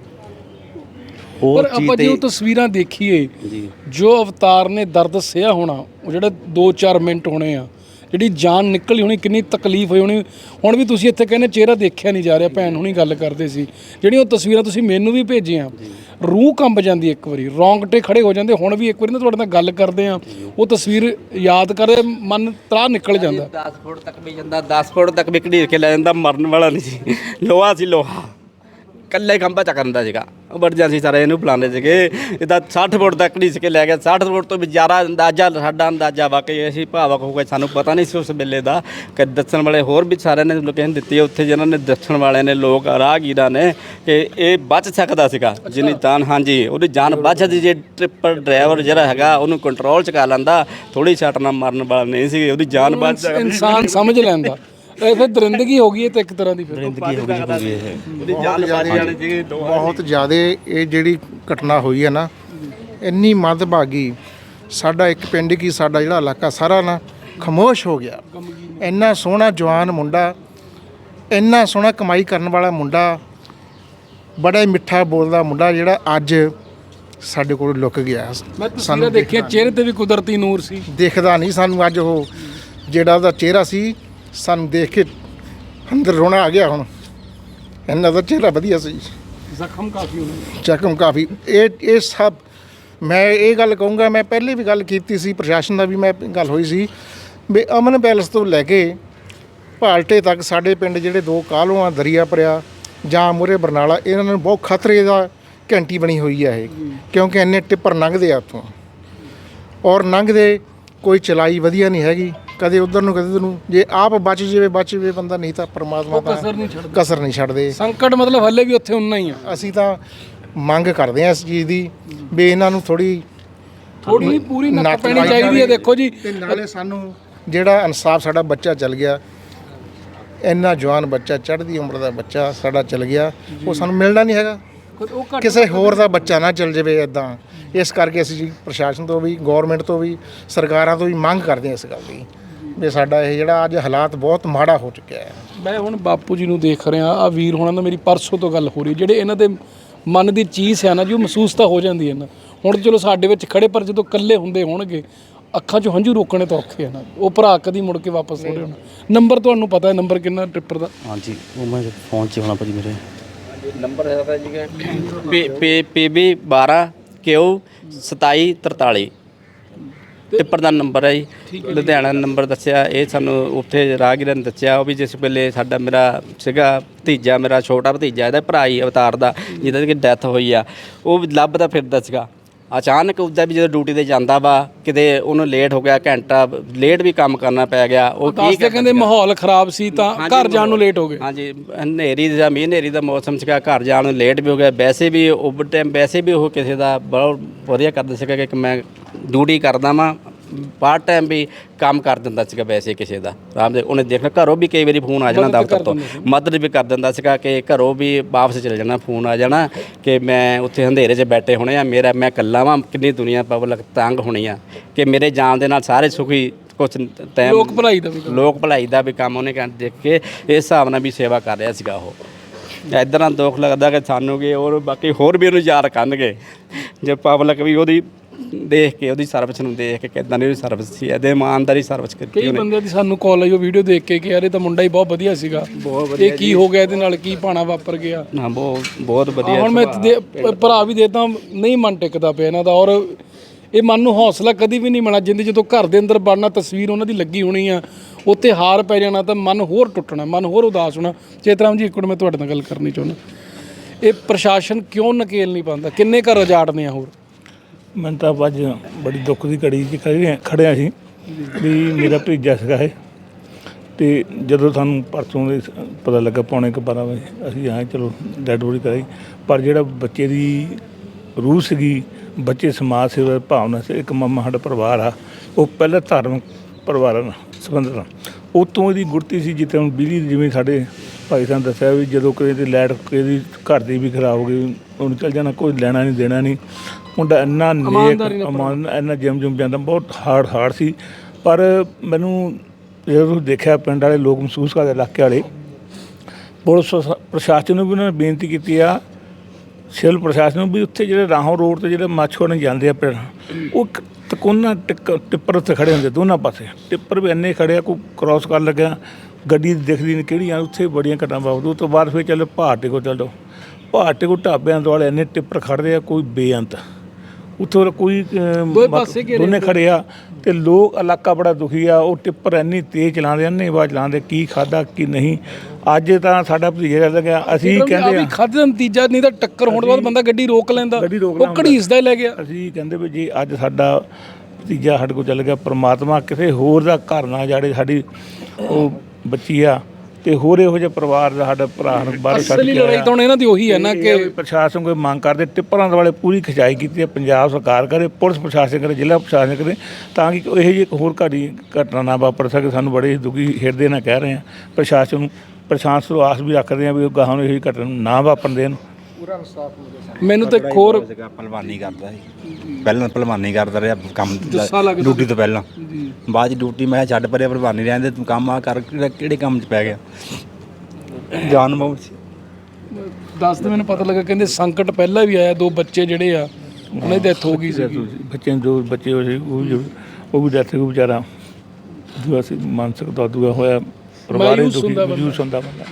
ਪਰ ਆਪਾਂ ਜੇ ਉਹ ਤਸਵੀਰਾਂ ਦੇਖੀਏ ਜੀ। ਜੋ ਅਵਤਾਰ ਨੇ ਦਰਦ ਸਿਆ ਹੋਣਾ ਉਹ ਜਿਹੜੇ 2-4 ਮਿੰਟ ਹੋਣੇ ਆ ਜਿਹੜੀ ਜਾਨ ਨਿਕਲੀ ਹੋਣੀ ਕਿੰਨੀ ਤਕਲੀਫ ਹੋਈ ਹੋਣੀ। ਹੁਣ ਵੀ ਤੁਸੀਂ ਇੱਥੇ ਕਹਿੰਦੇ ਚਿਹਰਾ ਦੇਖਿਆ ਨਹੀਂ ਜਾ ਰਿਹਾ ਭੈਣ ਹੁਣੀ ਗੱਲ ਕਰਦੇ ਸੀ। ਜਿਹੜੀਆਂ ਉਹ ਤਸਵੀਰਾਂ ਤੁਸੀਂ ਮੈਨੂੰ ਵੀ ਭੇਜੀਆਂ ਰੂਹ ਕੰਬ ਜਾਂਦੀ ਇੱਕ ਵਾਰੀ ਰੌਂਗਟੇ ਖੜੇ ਹੋ ਜਾਂਦੇ ਹੁਣ ਵੀ ਇੱਕ ਵਾਰੀ ਨਾ ਤੁਹਾਡੇ ਨਾਲ ਗੱਲ ਕਰਦੇ ਆ ਉਹ ਤਸਵੀਰ ਯਾਦ ਕਰਦੇ ਮਨ ਤਰਾ ਨਿਕਲ ਜਾਂਦਾ। 10 ਫੁੱਟ ਤੱਕ ਵੀ ਜਾਂਦਾ 10 ਫੁੱਟ ਤੱਕ ਵੀ ਘੜੀਰ ਕੇ ਲੈ ਜਾਂਦਾ ਮਰਨ ਵਾਲਾ ਨਹੀਂ ਸੀ ਲੋਹਾ ਸੀ ਲੋਹਾ। ਕੱਲੇ ਖੰਭਾ ਚੱਕਣ ਦਾ ਸੀਗਾ। ਐਮਰਜੈਂਸੀ ਸਾਰੇ ਇਹਨੂੰ ਬੁਲਾਉਂਦੇ ਸੀਗੇ। ਇਹਦਾ 60 ਫੁੱਟ ਤੱਕ ਘੜੀਸ ਕੇ ਲੈ ਗਿਆ। 60 ਫੁੱਟ ਤੋਂ ਵੀ ਜ਼ਿਆਦਾ ਅੰਦਾਜ਼ਾ ਸਾਡਾ ਅੰਦਾਜ਼ਾ ਵਾਕਈ ਅਸੀਂ ਭਾਵਕ ਹੋ ਗਏ ਸਾਨੂੰ ਪਤਾ ਨਹੀਂ ਸੀ ਉਸ ਵੇਲੇ ਦਾ ਕਿ ਦੱਸਣ ਵਾਲੇ ਹੋਰ ਵੀ ਸਾਰਿਆਂ ਨੇ ਲੋਕਾਂ ਦਿੱਤੀ ਹੈ। ਉੱਥੇ ਜਿਨ੍ਹਾਂ ਨੇ ਦੱਸਣ ਵਾਲਿਆਂ ਨੇ ਲੋਕ ਰਾਹਗੀਰਾਂ ਨੇ ਕਿ ਇਹ ਬਚ ਸਕਦਾ ਸੀਗਾ। ਜਿੰਨੀ ਜਾਨ ਹਾਂਜੀ ਉਹਦੀ ਜਾਨ ਬਚ ਸਕਦੀ ਜੇ ਟ੍ਰਿਪਰ ਡਰਾਈਵਰ ਜਿਹੜਾ ਹੈਗਾ ਉਹਨੂੰ ਕੰਟਰੋਲ ਚ ਕਰ ਲੈਂਦਾ। ਥੋੜੀ ਛੱਟ ਨਾਲ ਮਰਨ ਵਾਲਾ ਨਹੀਂ ਸੀ। ਉਹਦੀ ਜਾਨ ਬਚ ਸਕਦੀ ਇਨਸਾਨ ਸਮਝ ਲੈਂਦਾ। ਇਹ ਫਿਰ ਦਰਿੰਦਗੀ ਹੋ ਗਈ ਇਹ ਤਾਂ ਇੱਕ ਤਰ੍ਹਾਂ ਦੀ ਫਿਰ। ਜ਼ਿੰਦਗੀ ਹੋ ਗਈ ਜੀ ਪੂਰੀ ਇਹ। ਉਹਦੀ ਬਹੁਤ ਜ਼ਿਆਦਾ ਇਹ ਜਿਹੜੀ ਘਟਨਾ ਹੋਈ ਹੈ ਨਾ ਇੰਨੀ ਮੰਦਭਾਗੀ ਸਾਡਾ ਇੱਕ ਪਿੰਡ ਕੀ ਸਾਡਾ ਜਿਹੜਾ ਇਲਾਕਾ ਸਾਰਾ ਨਾ ਖਮੋਸ਼ ਹੋ ਗਿਆ। ਇੰਨਾ ਸੋਹਣਾ ਜਵਾਨ ਮੁੰਡਾ ਇੰਨਾ ਸੋਹਣਾ ਕਮਾਈ ਕਰਨ ਵਾਲਾ ਮੁੰਡਾ ਬੜਾ ਹੀ ਮਿੱਠਾ ਬੋਲਦਾ ਮੁੰਡਾ ਜਿਹੜਾ ਅੱਜ ਸਾਡੇ ਕੋਲ ਲੁਕ ਗਿਆ। ਮੈਂ ਤਸਵੀਰਾਂ ਦੇਖੀਆਂ ਚਿਹਰੇ ਤੇ ਵੀ ਕੁਦਰਤੀ ਨੂਰ ਸੀ। ਦਿਖਦਾ ਨਹੀਂ ਸਾਨੂੰ ਅੱਜ ਉਹ ਜਿਹੜਾ ਉਹਦਾ ਚਿਹਰਾ ਸੀ ਸਾਨੂੰ ਦੇਖ ਕੇ ਅੰਦਰ ਰੋਣਾ ਆ ਗਿਆ ਹੁਣ। ਇਹਨਾਂ ਦਾ ਚਿਹਰਾ ਵਧੀਆ ਸੀ। ਜ਼ਖਮ ਕਾਫੀ ਹੋਣੇ ਜ਼ਖਮ ਕਾਫੀ। ਇਹ ਇਹ ਸਭ ਮੈਂ ਇਹ ਗੱਲ ਕਹੂੰਗਾ ਮੈਂ ਪਹਿਲੇ ਵੀ ਗੱਲ ਕੀਤੀ ਸੀ ਪ੍ਰਸ਼ਾਸਨ ਦਾ ਵੀ ਮੈਂ ਗੱਲ ਹੋਈ ਸੀ ਵੀ ਅਮਨ ਪੈਲਸ ਤੋਂ ਲੈ ਕੇ ਭਾਲਟੇ ਤੱਕ ਸਾਡੇ ਪਿੰਡ ਜਿਹੜੇ ਦੋ ਕਾਲੋਂ ਆ ਦਰਿਆ ਪਰਿਆ ਜਾਂ ਮੁਰੇ ਬਰਨਾਲਾ ਇਹਨਾਂ ਨੂੰ ਬਹੁਤ ਖਤਰੇ ਦਾ ਘੰਟੀ ਬਣੀ ਹੋਈ ਹੈ ਇਹ ਕਿਉਂਕਿ ਇੰਨੇ ਟਿੱਪਰ ਲੰਘਦੇ ਆ ਉੱਥੋਂ। ਔਰ ਲੰਘਦੇ ਕੋਈ ਚਲਾਈ ਵਧੀਆ ਨਹੀਂ ਹੈਗੀ। ਕਦੇ ਉਧਰ ਨੂੰ ਕਦੇ ਉਧਰ ਨੂੰ। ਜੇ ਆਪ ਬਚ ਜਾਵੇ ਬਚ ਜਾਵੇ ਬੰਦਾ ਨਹੀਂ ਤਾਂ ਪਰਮਾਤਮਾ ਤਾਂ ਕਸਰ ਨਹੀਂ ਛੱਡਦਾ। ਕਸਰ ਨਹੀਂ ਛੱਡਦੇ। ਸੰਕਟ ਮਤਲਬ ਹੱਲੇ ਵੀ ਉੱਥੇ ਉਨਾ ਹੀ ਆ। ਅਸੀਂ ਤਾਂ ਮੰਗ ਕਰਦੇ ਹਾਂ ਇਸ ਚੀਜ਼ ਦੀ ਵੀ ਇਹਨਾਂ ਨੂੰ ਥੋੜੀ ਥੋੜੀ ਪੂਰੀ ਨੱਕ ਨੱਕ ਪੈਣੀ ਚਾਹੀਦੀ ਹੈ। ਦੇਖੋ ਜੀ। ਤੇ ਨਾਲੇ ਸਾਨੂੰ ਜਿਹੜਾ ਇਨਸਾਫ ਸਾਡਾ ਬੱਚਾ ਚਲ ਗਿਆ ਇੰਨਾ ਜਵਾਨ ਬੱਚਾ ਚੜ੍ਹਦੀ ਉਮਰ ਦਾ ਬੱਚਾ ਸਾਡਾ ਚਲ ਗਿਆ ਉਹ ਸਾਨੂੰ ਮਿਲਣਾ ਨਹੀਂ ਹੈਗਾ। ਉਹ ਘੱਟ ਕਿਸੇ ਹੋਰ ਦਾ ਬੱਚਾ ਨਾ ਚਲ ਜਾਵੇ ਇਦਾਂ ਇਸ ਕਰਕੇ ਅਸੀਂ ਜੀ ਪ੍ਰਸ਼ਾਸਨ ਤੋਂ ਵੀ ਗਵਰਨਮੈਂਟ ਤੋਂ ਵੀ ਸਰਕਾਰਾਂ ਤੋਂ ਵੀ ਮੰਗ ਕਰਦੇ ਹਾਂ ਇਸ ਗੱਲ ਦੀ। ਵੀ ਸਾਡਾ ਇਹ ਜਿਹੜਾ ਅੱਜ ਹਾਲਾਤ ਬਹੁਤ ਮਾੜਾ ਹੋ ਚੁੱਕਿਆ ਹੈ। ਮੈਂ ਹੁਣ ਬਾਪੂ ਜੀ ਨੂੰ ਦੇਖ ਰਿਹਾ ਆ ਵੀਰ ਹੋਣਾ ਨਾਲ ਮੇਰੀ ਪਰਸੋਂ ਤੋਂ ਗੱਲ ਹੋ ਰਹੀ ਜਿਹੜੇ ਇਹਨਾਂ ਦੇ ਮਨ ਦੀ ਚੀਜ਼ ਹੈ ਨਾ ਜੋ ਮਹਿਸੂਸ ਤਾਂ ਹੋ ਜਾਂਦੀ ਹੈ ਨਾ। ਹੁਣ ਚਲੋ ਸਾਡੇ ਵਿੱਚ ਖੜੇ ਪਰ ਜਦੋਂ ਇਕੱਲੇ ਹੁੰਦੇ ਹੋਣਗੇ ਅੱਖਾਂ 'ਚੋਂ ਹੰਝੂ ਰੋਕਣੇ ਤਾਂ ਔਖੇ ਆ ਨਾ। ਉਹ ਭਰਾ ਕਦੀ ਮੁੜ ਕੇ ਵਾਪਸ ਥੋੜੇ ਹੋਣਾ। ਨੰਬਰ ਤੁਹਾਨੂੰ ਪਤਾ ਹੈ ਨੰਬਰ ਕਿੰਨਾ ਟ੍ਰਿਪਰ ਦਾ? ਹਾਂਜੀ ਉਹ ਮੈਂ ਫੋਨ 'ਚ ਹੋਣਾ ਭਾਜੀ ਮੇਰੇ। ਨੰਬਰ ਹੈਗਾ ਜੀ P P PB 12 Q 2743 tipper ਦਾ ਨੰਬਰ ਹੈ ਜੀ। ਲੁਧਿਆਣਾ ਨੰਬਰ ਦੱਸਿਆ ਇਹ ਸਾਨੂੰ ਉੱਥੇ ਰਾਹਗੀਰਾਂ ਨੇ ਦੱਸਿਆ ਉਹ ਵੀ ਜਿਸ ਵੇਲੇ ਸਾਡਾ ਮੇਰਾ ਸੀਗਾ ਭਤੀਜਾ ਮੇਰਾ ਛੋਟਾ ਭਤੀਜਾ ਇਹਦਾ ਭਰਾ ਹੀ ਅਵਤਾਰ ਦਾ ਜਿਹਦਾ ਕਿ ਡੈਥ ਹੋਈ ਆ। ਉਹ ਲੱਭਦਾ ਫਿਰਦਾ ਸੀਗਾ। ਅਚਾਨਕ ਉਹਦਾ ਵੀ ਜਦੋਂ ਡਿਊਟੀ ਤੇ ਜਾਂਦਾ ਵਾ ਕਿਤੇ ਉਹਨੂੰ ਲੇਟ ਹੋ ਗਿਆ ਘੰਟਾ ਲੇਟ ਵੀ ਕੰਮ ਕਰਨਾ ਪੈ ਗਿਆ ਉਹ ਕੀ ਦੱਸਦੇ ਕਹਿੰਦੇ ਮਾਹੌਲ ਖਰਾਬ ਸੀ ਤਾਂ ਘਰ ਜਾਣ ਨੂੰ ਲੇਟ ਹੋ ਗਏ। ਹਾਂਜੀ ਹਨੇਰੀ ਦਾ ਮੀਂਹ ਹਨੇਰੀ ਦਾ ਮੌਸਮ ਸੀਗਾ ਘਰ ਜਾਣ ਨੂੰ ਲੇਟ ਵੀ ਹੋ ਗਿਆ ਵੈਸੇ ਵੀ ਓਵਰ ਟਾਈਮ ਵੈਸੇ ਵੀ ਉਹ ਕਿਸੇ ਦਾ ਬਹੁਤ ਵਧੀਆ ਕਰਦਾ ਸੀਗਾ ਕਿ ਮੈਂ ਡਿਊਟੀ ਕਰਦਾ ਵਾਂ ਪਾਰਟ ਟਾਈਮ ਵੀ ਕੰਮ ਕਰ ਦਿੰਦਾ ਸੀਗਾ ਵੈਸੇ ਕਿਸੇ ਦਾ। ਆਰਾਮ ਦੇ ਉਹਨੇ ਦੇਖਣਾ ਘਰੋਂ ਵੀ ਕਈ ਵਾਰੀ ਫੋਨ ਆ ਜਾਣਾ ਦਫ਼ਤਰ ਤੋਂ। ਮਦਦ ਵੀ ਕਰ ਦਿੰਦਾ ਸੀਗਾ ਕਿ ਘਰੋਂ ਵੀ ਵਾਪਸ ਚਲੇ ਜਾਣਾ ਫੋਨ ਆ ਜਾਣਾ ਕਿ ਮੈਂ ਉੱਥੇ ਹਨੇਰੇ 'ਚ ਬੈਠੇ ਹੋਣੇ ਆ ਮੇਰਾ ਮੈਂ ਇਕੱਲਾ ਵਾਂ ਕਿੰਨੀ ਦੁਨੀਆ ਪਬਲਿਕ ਤੰਗ ਹੋਣੀ ਆ ਕਿ ਮੇਰੇ ਜਾਣ ਦੇ ਨਾਲ ਸਾਰੇ ਸੁਖੀ ਕੁਛ ਟਾਈਮ ਲੋਕ ਭਲਾਈ ਦਾ ਵੀ। ਲੋਕ ਭਲਾਈ ਦਾ ਵੀ ਕੰਮ ਉਹਨੇ ਕਰ ਦੇਖ ਕੇ ਇਸ ਹਿਸਾਬ ਨਾਲ ਵੀ ਸੇਵਾ ਕਰ ਰਿਹਾ ਸੀਗਾ ਉਹ। ਇਦਾਂ ਦੁੱਖ ਲੱਗਦਾ ਕਿ ਸਾਨੂੰ ਕਿ ਹੋਰ ਬਾਕੀ ਹੋਰ ਵੀ ਉਹਨੂੰ ਯਾਦ ਕਰਨਗੇ। ਜੇ ਪਬਲਿਕ ਵੀ ਉਹਦੀ ਦੇਖ ਕੇ ਉਹਦੀ ਸਰਵਿਸ ਨੂੰ ਦੇਖ ਕੇ ਕਿਦਾਂ ਦੀ ਉਹਦੀ ਸਰਵਿਸ ਸੀ ਇਹਦੇ ਇਮਾਨਦਾਰੀ ਸਰਵਿਸ ਕੀਤੀ ਕਈ ਉਹਨੇ। ਬੰਦਿਆਂ ਦੀ ਸਾਨੂੰ ਕਾਲ ਆਈ ਉਹ ਵੀਡੀਓ ਦੇਖ ਕੇ ਕਿ ਯਾਰ ਇਹ ਤਾਂ ਮੁੰਡਾ ਹੀ ਬਹੁਤ ਵਧੀਆ ਸੀਗਾ। ਇਹ ਕੀ ਹੋ ਗਿਆ ਇਹਦੇ ਨਾਲ ਕੀ ਭਾਣਾ ਵਾਪਰ ਗਿਆ? ਨਾ ਬਹੁਤ ਬਹੁਤ ਵਧੀਆ ਹੁਣ ਮੈਂ ਦੇ- ਭਰਾ ਵੀ ਦੇਤਾ ਨਹੀਂ ਮਨ ਟਿਕਦਾ ਪਿਆ ਇਹਨਾਂ ਦਾ ਔਰ ਇਹ ਮਨ ਨੂੰ ਹੌਸਲਾ ਕਦੀ ਵੀ ਨਹੀਂ ਮਿਲਣਾ ਜਿੰਦੇ ਜਦੋਂ ਘਰ ਦੇ ਅੰਦਰ ਵੜਨਾ ਤਸਵੀਰ ਉਹਨਾਂ ਦੀ ਲੱਗੀ ਹੋਣੀ ਆ ਉੱਥੇ ਹਾਰ ਪੈ ਜਾਣਾ ਤਾਂ ਮਨ ਹੋਰ ਟੁੱਟਣਾ ਮਨ ਹੋਰ ਉਦਾਸ ਹੋਣਾ। ਚੇਤਰਾਮ ਜੀ ਇੱਕ ਮਿੰਟ ਮੈਂ ਤੁਹਾਡੇ ਨਾਲ ਗੱਲ ਕਰਨੀ ਚਾਹੁੰਦਾ। ਇਹ ਪ੍ਰਸ਼ਾਸਨ ਕਿਉਂ ਨਕੇਲ ਨਹੀਂ ਪਾਉਂਦਾ? ਕਿੰਨੇ ਘਰ ਉਜਾੜਨੇ ਆ ਹੋਰ? ਮੈਨੂੰ ਤਾਂ ਅੱਜ ਬੜੀ ਦੁੱਖ ਦੀ ਘੜੀ 'ਚ ਖੜੇ ਖੜਿਆ ਸੀ ਵੀ ਮੇਰਾ ਭਤੀਜਾ ਸੀਗਾ ਇਹ। ਤੇ ਜਦੋਂ ਸਾਨੂੰ ਪਰਸੋਂ ਦੇ ਸ- ਪਤਾ ਲੱਗਾ ਪੌਣੇ ਕੁ ਬਾਰਾਂ ਵਜੇ, ਅਸੀਂ ਆਏ, ਚਲੋ ਡੈਡ ਬੋਡੀ ਕਰਾਈ। ਪਰ ਜਿਹੜਾ ਬੱਚੇ ਦੀ ਰੂਹ ਸੀਗੀ, ਬੱਚੇ ਸਮਾਜ ਸੇਵਾ ਦੀ ਭਾਵਨਾ ਸੀ, ਇੱਕ ਮਾਮਾ ਸਾਡਾ ਪਰਿਵਾਰ ਆ, ਉਹ ਪਹਿਲਾਂ ਧਾਰਮਿਕ ਪਰਿਵਾਰਾਂ ਨਾਲ ਸੰਬੰਧਿਤ ਆ। ਉਤੋਂ ਇਹਦੀ ਗੁੜਤੀ ਸੀ, ਜਿੱਥੇ ਹੁਣ ਬਿਜਲੀ ਜਿਵੇਂ ਸਾਡੇ ਭਾਈ ਸਾਹਿਬ ਦੱਸਿਆ ਵੀ ਜਦੋਂ ਕਿਸੇ ਦੀ ਲਾਈਟ ਕਿਸੇ ਦੀ ਘਰ ਦੀ ਵੀ ਖਰਾਬ ਹੋ ਗਈ ਉਹਨੂੰ ਚੱਲ ਜਾਣਾ ਕੋਈ ਲੈਣਾ ਨਹੀਂ ਦੇਣਾ ਨਹੀਂ। ਮੁੰਡਾ ਇੰਨਾ ਨੇਕ ਅਮਾਨ ਇੰਨਾ ਜਿਮ ਜੁਮ ਜਾਂਦਾ ਬਹੁਤ ਹਾਰਡ ਹਾਰਡ ਸੀ। ਪਰ ਮੈਨੂੰ ਜਦੋਂ ਦੇਖਿਆ ਪਿੰਡ ਵਾਲੇ ਲੋਕ ਮਹਿਸੂਸ ਕਰਦੇ ਇਲਾਕੇ ਵਾਲੇ ਪੁਲਿਸ ਪ੍ਰਸ਼ਾ- ਪ੍ਰਸ਼ਾਸਨ ਨੂੰ ਵੀ ਉਹਨਾਂ ਨੇ ਬੇਨਤੀ ਕੀਤੀ ਆ ਸਿਵਲ ਪ੍ਰਸ਼ਾਸਨ ਨੂੰ ਵੀ ਉੱਥੇ ਜਿਹੜੇ ਰਾਹੋਂ ਰੋਡ ਤੇ ਜਿਹੜੇ ਮਾਛੋੜਨ ਜਾਂਦੇ ਆ ਪਿੰਡ ਉਹ ਤਕੋਨਾ ਟਿੱਪਰ ਉੱਤੇ ਖੜੇ ਹੁੰਦੇ ਦੋਨਾਂ ਪਾਸੇ। ਟਿੱਪਰ ਵੀ ਇੰਨੇ ਖੜੇ ਆ ਕੋਈ ਕ੍ਰਾਸ ਕਰਨ ਲੱਗਾ ਗੱਡੀ ਦਿਖਦੀ ਨਹੀਂ ਕਿਹੜੀ ਆ ਉੱਥੇ ਬੜੀਆਂ ਘਟਨਾ ਵਾਪਰਦੀਆਂ ਉਹ ਤੋਂ ਬਾਅਦ ਫਿਰ ਚੱਲ ਪਹਾੜੇ ਕੋਲ ਚੱਲ ਜਾਓ। ਪਹਾੜੇ ਕੋਲ ਢਾਬਿਆਂ ਦੁਆਲੇ ਇੰਨੇ ਟਿੱਪਰ ਖੜਦੇ ਆ ਕੋਈ ਬੇਅੰਤ। ਉੱਥੋਂ ਕੋਈ ਦੋਨੇ ਖੜੇ ਆ ਤੇ ਲੋਕ ਇਲਾਕਾ ਬੜਾ ਦੁਖੀ ਆ ਉਹ ਟਿੱਪਰ ਇੰਨੀ ਤੇਜ਼ ਚਲਾਉਂਦੇ ਅੰਨੇ ਬਾਅਦ ਚਲਾਉਂਦੇ ਕੀ ਖਾਦਾ ਕੀ ਨਹੀਂ। ਅੱਜ ਤਾਂ ਸਾਡਾ ਭਤੀਜਾ ਚੱਲ ਗਿਆ ਅਸੀਂ ਆ ਕਹਿੰਦੇ ਵੀ ਆ ਖਾਦੇ ਦਾ ਨਤੀਜਾ ਨਹੀਂ ਤਾਂ ਟੱਕਰ ਹੋਣ ਤੋਂ ਬਾਅਦ ਬੰਦਾ ਗੱਡੀ ਰੋਕ ਲੈਂਦਾ। ਉਹ। ਘੜੀਸਦਾ ਹੀ ਲੈ ਗਿਆ। ਅਸੀਂ ਕਹਿੰਦੇ ਵੀ ਜੀ ਅੱਜ ਸਾਡਾ ਭਤੀਜਾ ਸਾਡੇ ਕੋਲ ਚੱਲ ਗਿਆ ਪ੍ਰਮਾਤਮਾ ਕਿਸੇ ਹੋਰ ਦਾ ਘਰ ਨਾ ਜਾੜੇ ਸਾਡੀ ਉਹ ਬੱਚੀ ਆ ਤੇ ਹੋਰ ਇਹੋ ਜਿਹੇ ਪਰਿਵਾਰ ਦਾ ਸਾਡਾ ਭਰਾ ਬਾਹਰ ਛੱਡ ਅਸਲੀ ਕੇ ਲੜਾਈ ਆਇਆ। ਤਾਂ ਹੁਣ ਇਹਨਾਂ ਦੀ ਉਹੀ ਹੈ ਨਾ ਇਹ ਆ ਕਿ ਵੀ ਪ੍ਰਸ਼ਾਸਨ ਕੋਈ ਮੰਗ ਕਰਦੇ ਟਿੱਪਰਾਂ ਦੇ ਵਾਲੇ ਪੂਰੀ ਖਿਚਾਈ ਕੀਤੀ ਹੈ ਪੰਜਾਬ ਸਰਕਾਰ ਕਰੇ ਪੁਲਿਸ ਪ੍ਰਸ਼ਾਸਨ ਕਰੇ ਜ਼ਿਲ੍ਹਾ ਪ੍ਰਸ਼ਾਸਨ ਕਰੇ ਤਾਂ ਕਿ ਇਹੋ ਜਿਹੀ ਇੱਕ ਹੋਰ ਘੜੀ ਘਟਨਾ ਨਾ ਵਾਪਰ ਸਕੇ ਸਾਨੂੰ ਬੜੇ ਦੁਖੀ ਹਿਰਦੇ ਨਾਲ ਕਹਿ ਰਹੇ ਆ ਪ੍ਰਸ਼ਾਸਨ ਨੂੰ ਪ੍ਰਸ਼ਾਸਨ ਤੋਂ ਆਸ ਵੀ ਰੱਖਦੇ ਆ ਵੀ ਉਹ ਗਾਹਾਂ ਨੂੰ ਇਹੋ ਜਿਹੀ ਘਟਨਾ ਨਾ ਵਾਪਰਨ ਦੇਣ ਮੈਨੂੰ ਤਾਂ ਸੀਗਾ ਪਹਿਲਵਾਨੀ ਕਰਦਾ ਸੀ। ਪਹਿਲਾਂ ਪਹਿਲਵਾਨੀ ਕਰਦਾ ਰਿਹਾ ਕੰਮ ਲੱਗਦਾ ਡਿਊਟੀ ਤੋਂ ਪਹਿਲਾਂ। ਬਾਅਦ ਚ ਡਿਊਟੀ ਮੈਂ ਛੱਡ ਪਰੇ ਪਹਿਲਵਾਨੀ ਰਹਿੰਦੇ ਤੂੰ ਕੰਮ ਆ ਕਰ ਕਿਹੜੇ ਕੰਮ ਚ ਪੈ ਗਿਆ? ਜਾਨ ਮੌਤ ਸੀ। ਦੱਸ ਦੇ ਮੈਨੂੰ ਪਤਾ ਲੱਗਾ ਕਹਿੰਦੇ ਸੰਕਟ ਪਹਿਲਾਂ ਵੀ ਆਇਆ ਦੋ ਬੱਚੇ ਜਿਹੜੇ ਆ ਉਹਨਾਂ ਦੀ ਡੈਥ ਹੋ ਗਈ ਸੀ ਬੱਚੇ ਦੋ ਬੱਚੇ ਹੋਏ ਸੀ ਉਹ ਵੀ ਉਹ ਵੀ ਡੈਥ ਹੋ ਵਿਚਾਰਾ। ਦੂਆ ਸੀ ਮਾਨਸਿਕ ਦਾ ਦੂਆ ਹੋਇਆ ਪਰਿਵਾਰ ਹੀ ਦੁਖੀ। ਮਜੂਸ ਹੁੰਦਾ ਬੰਦਾ।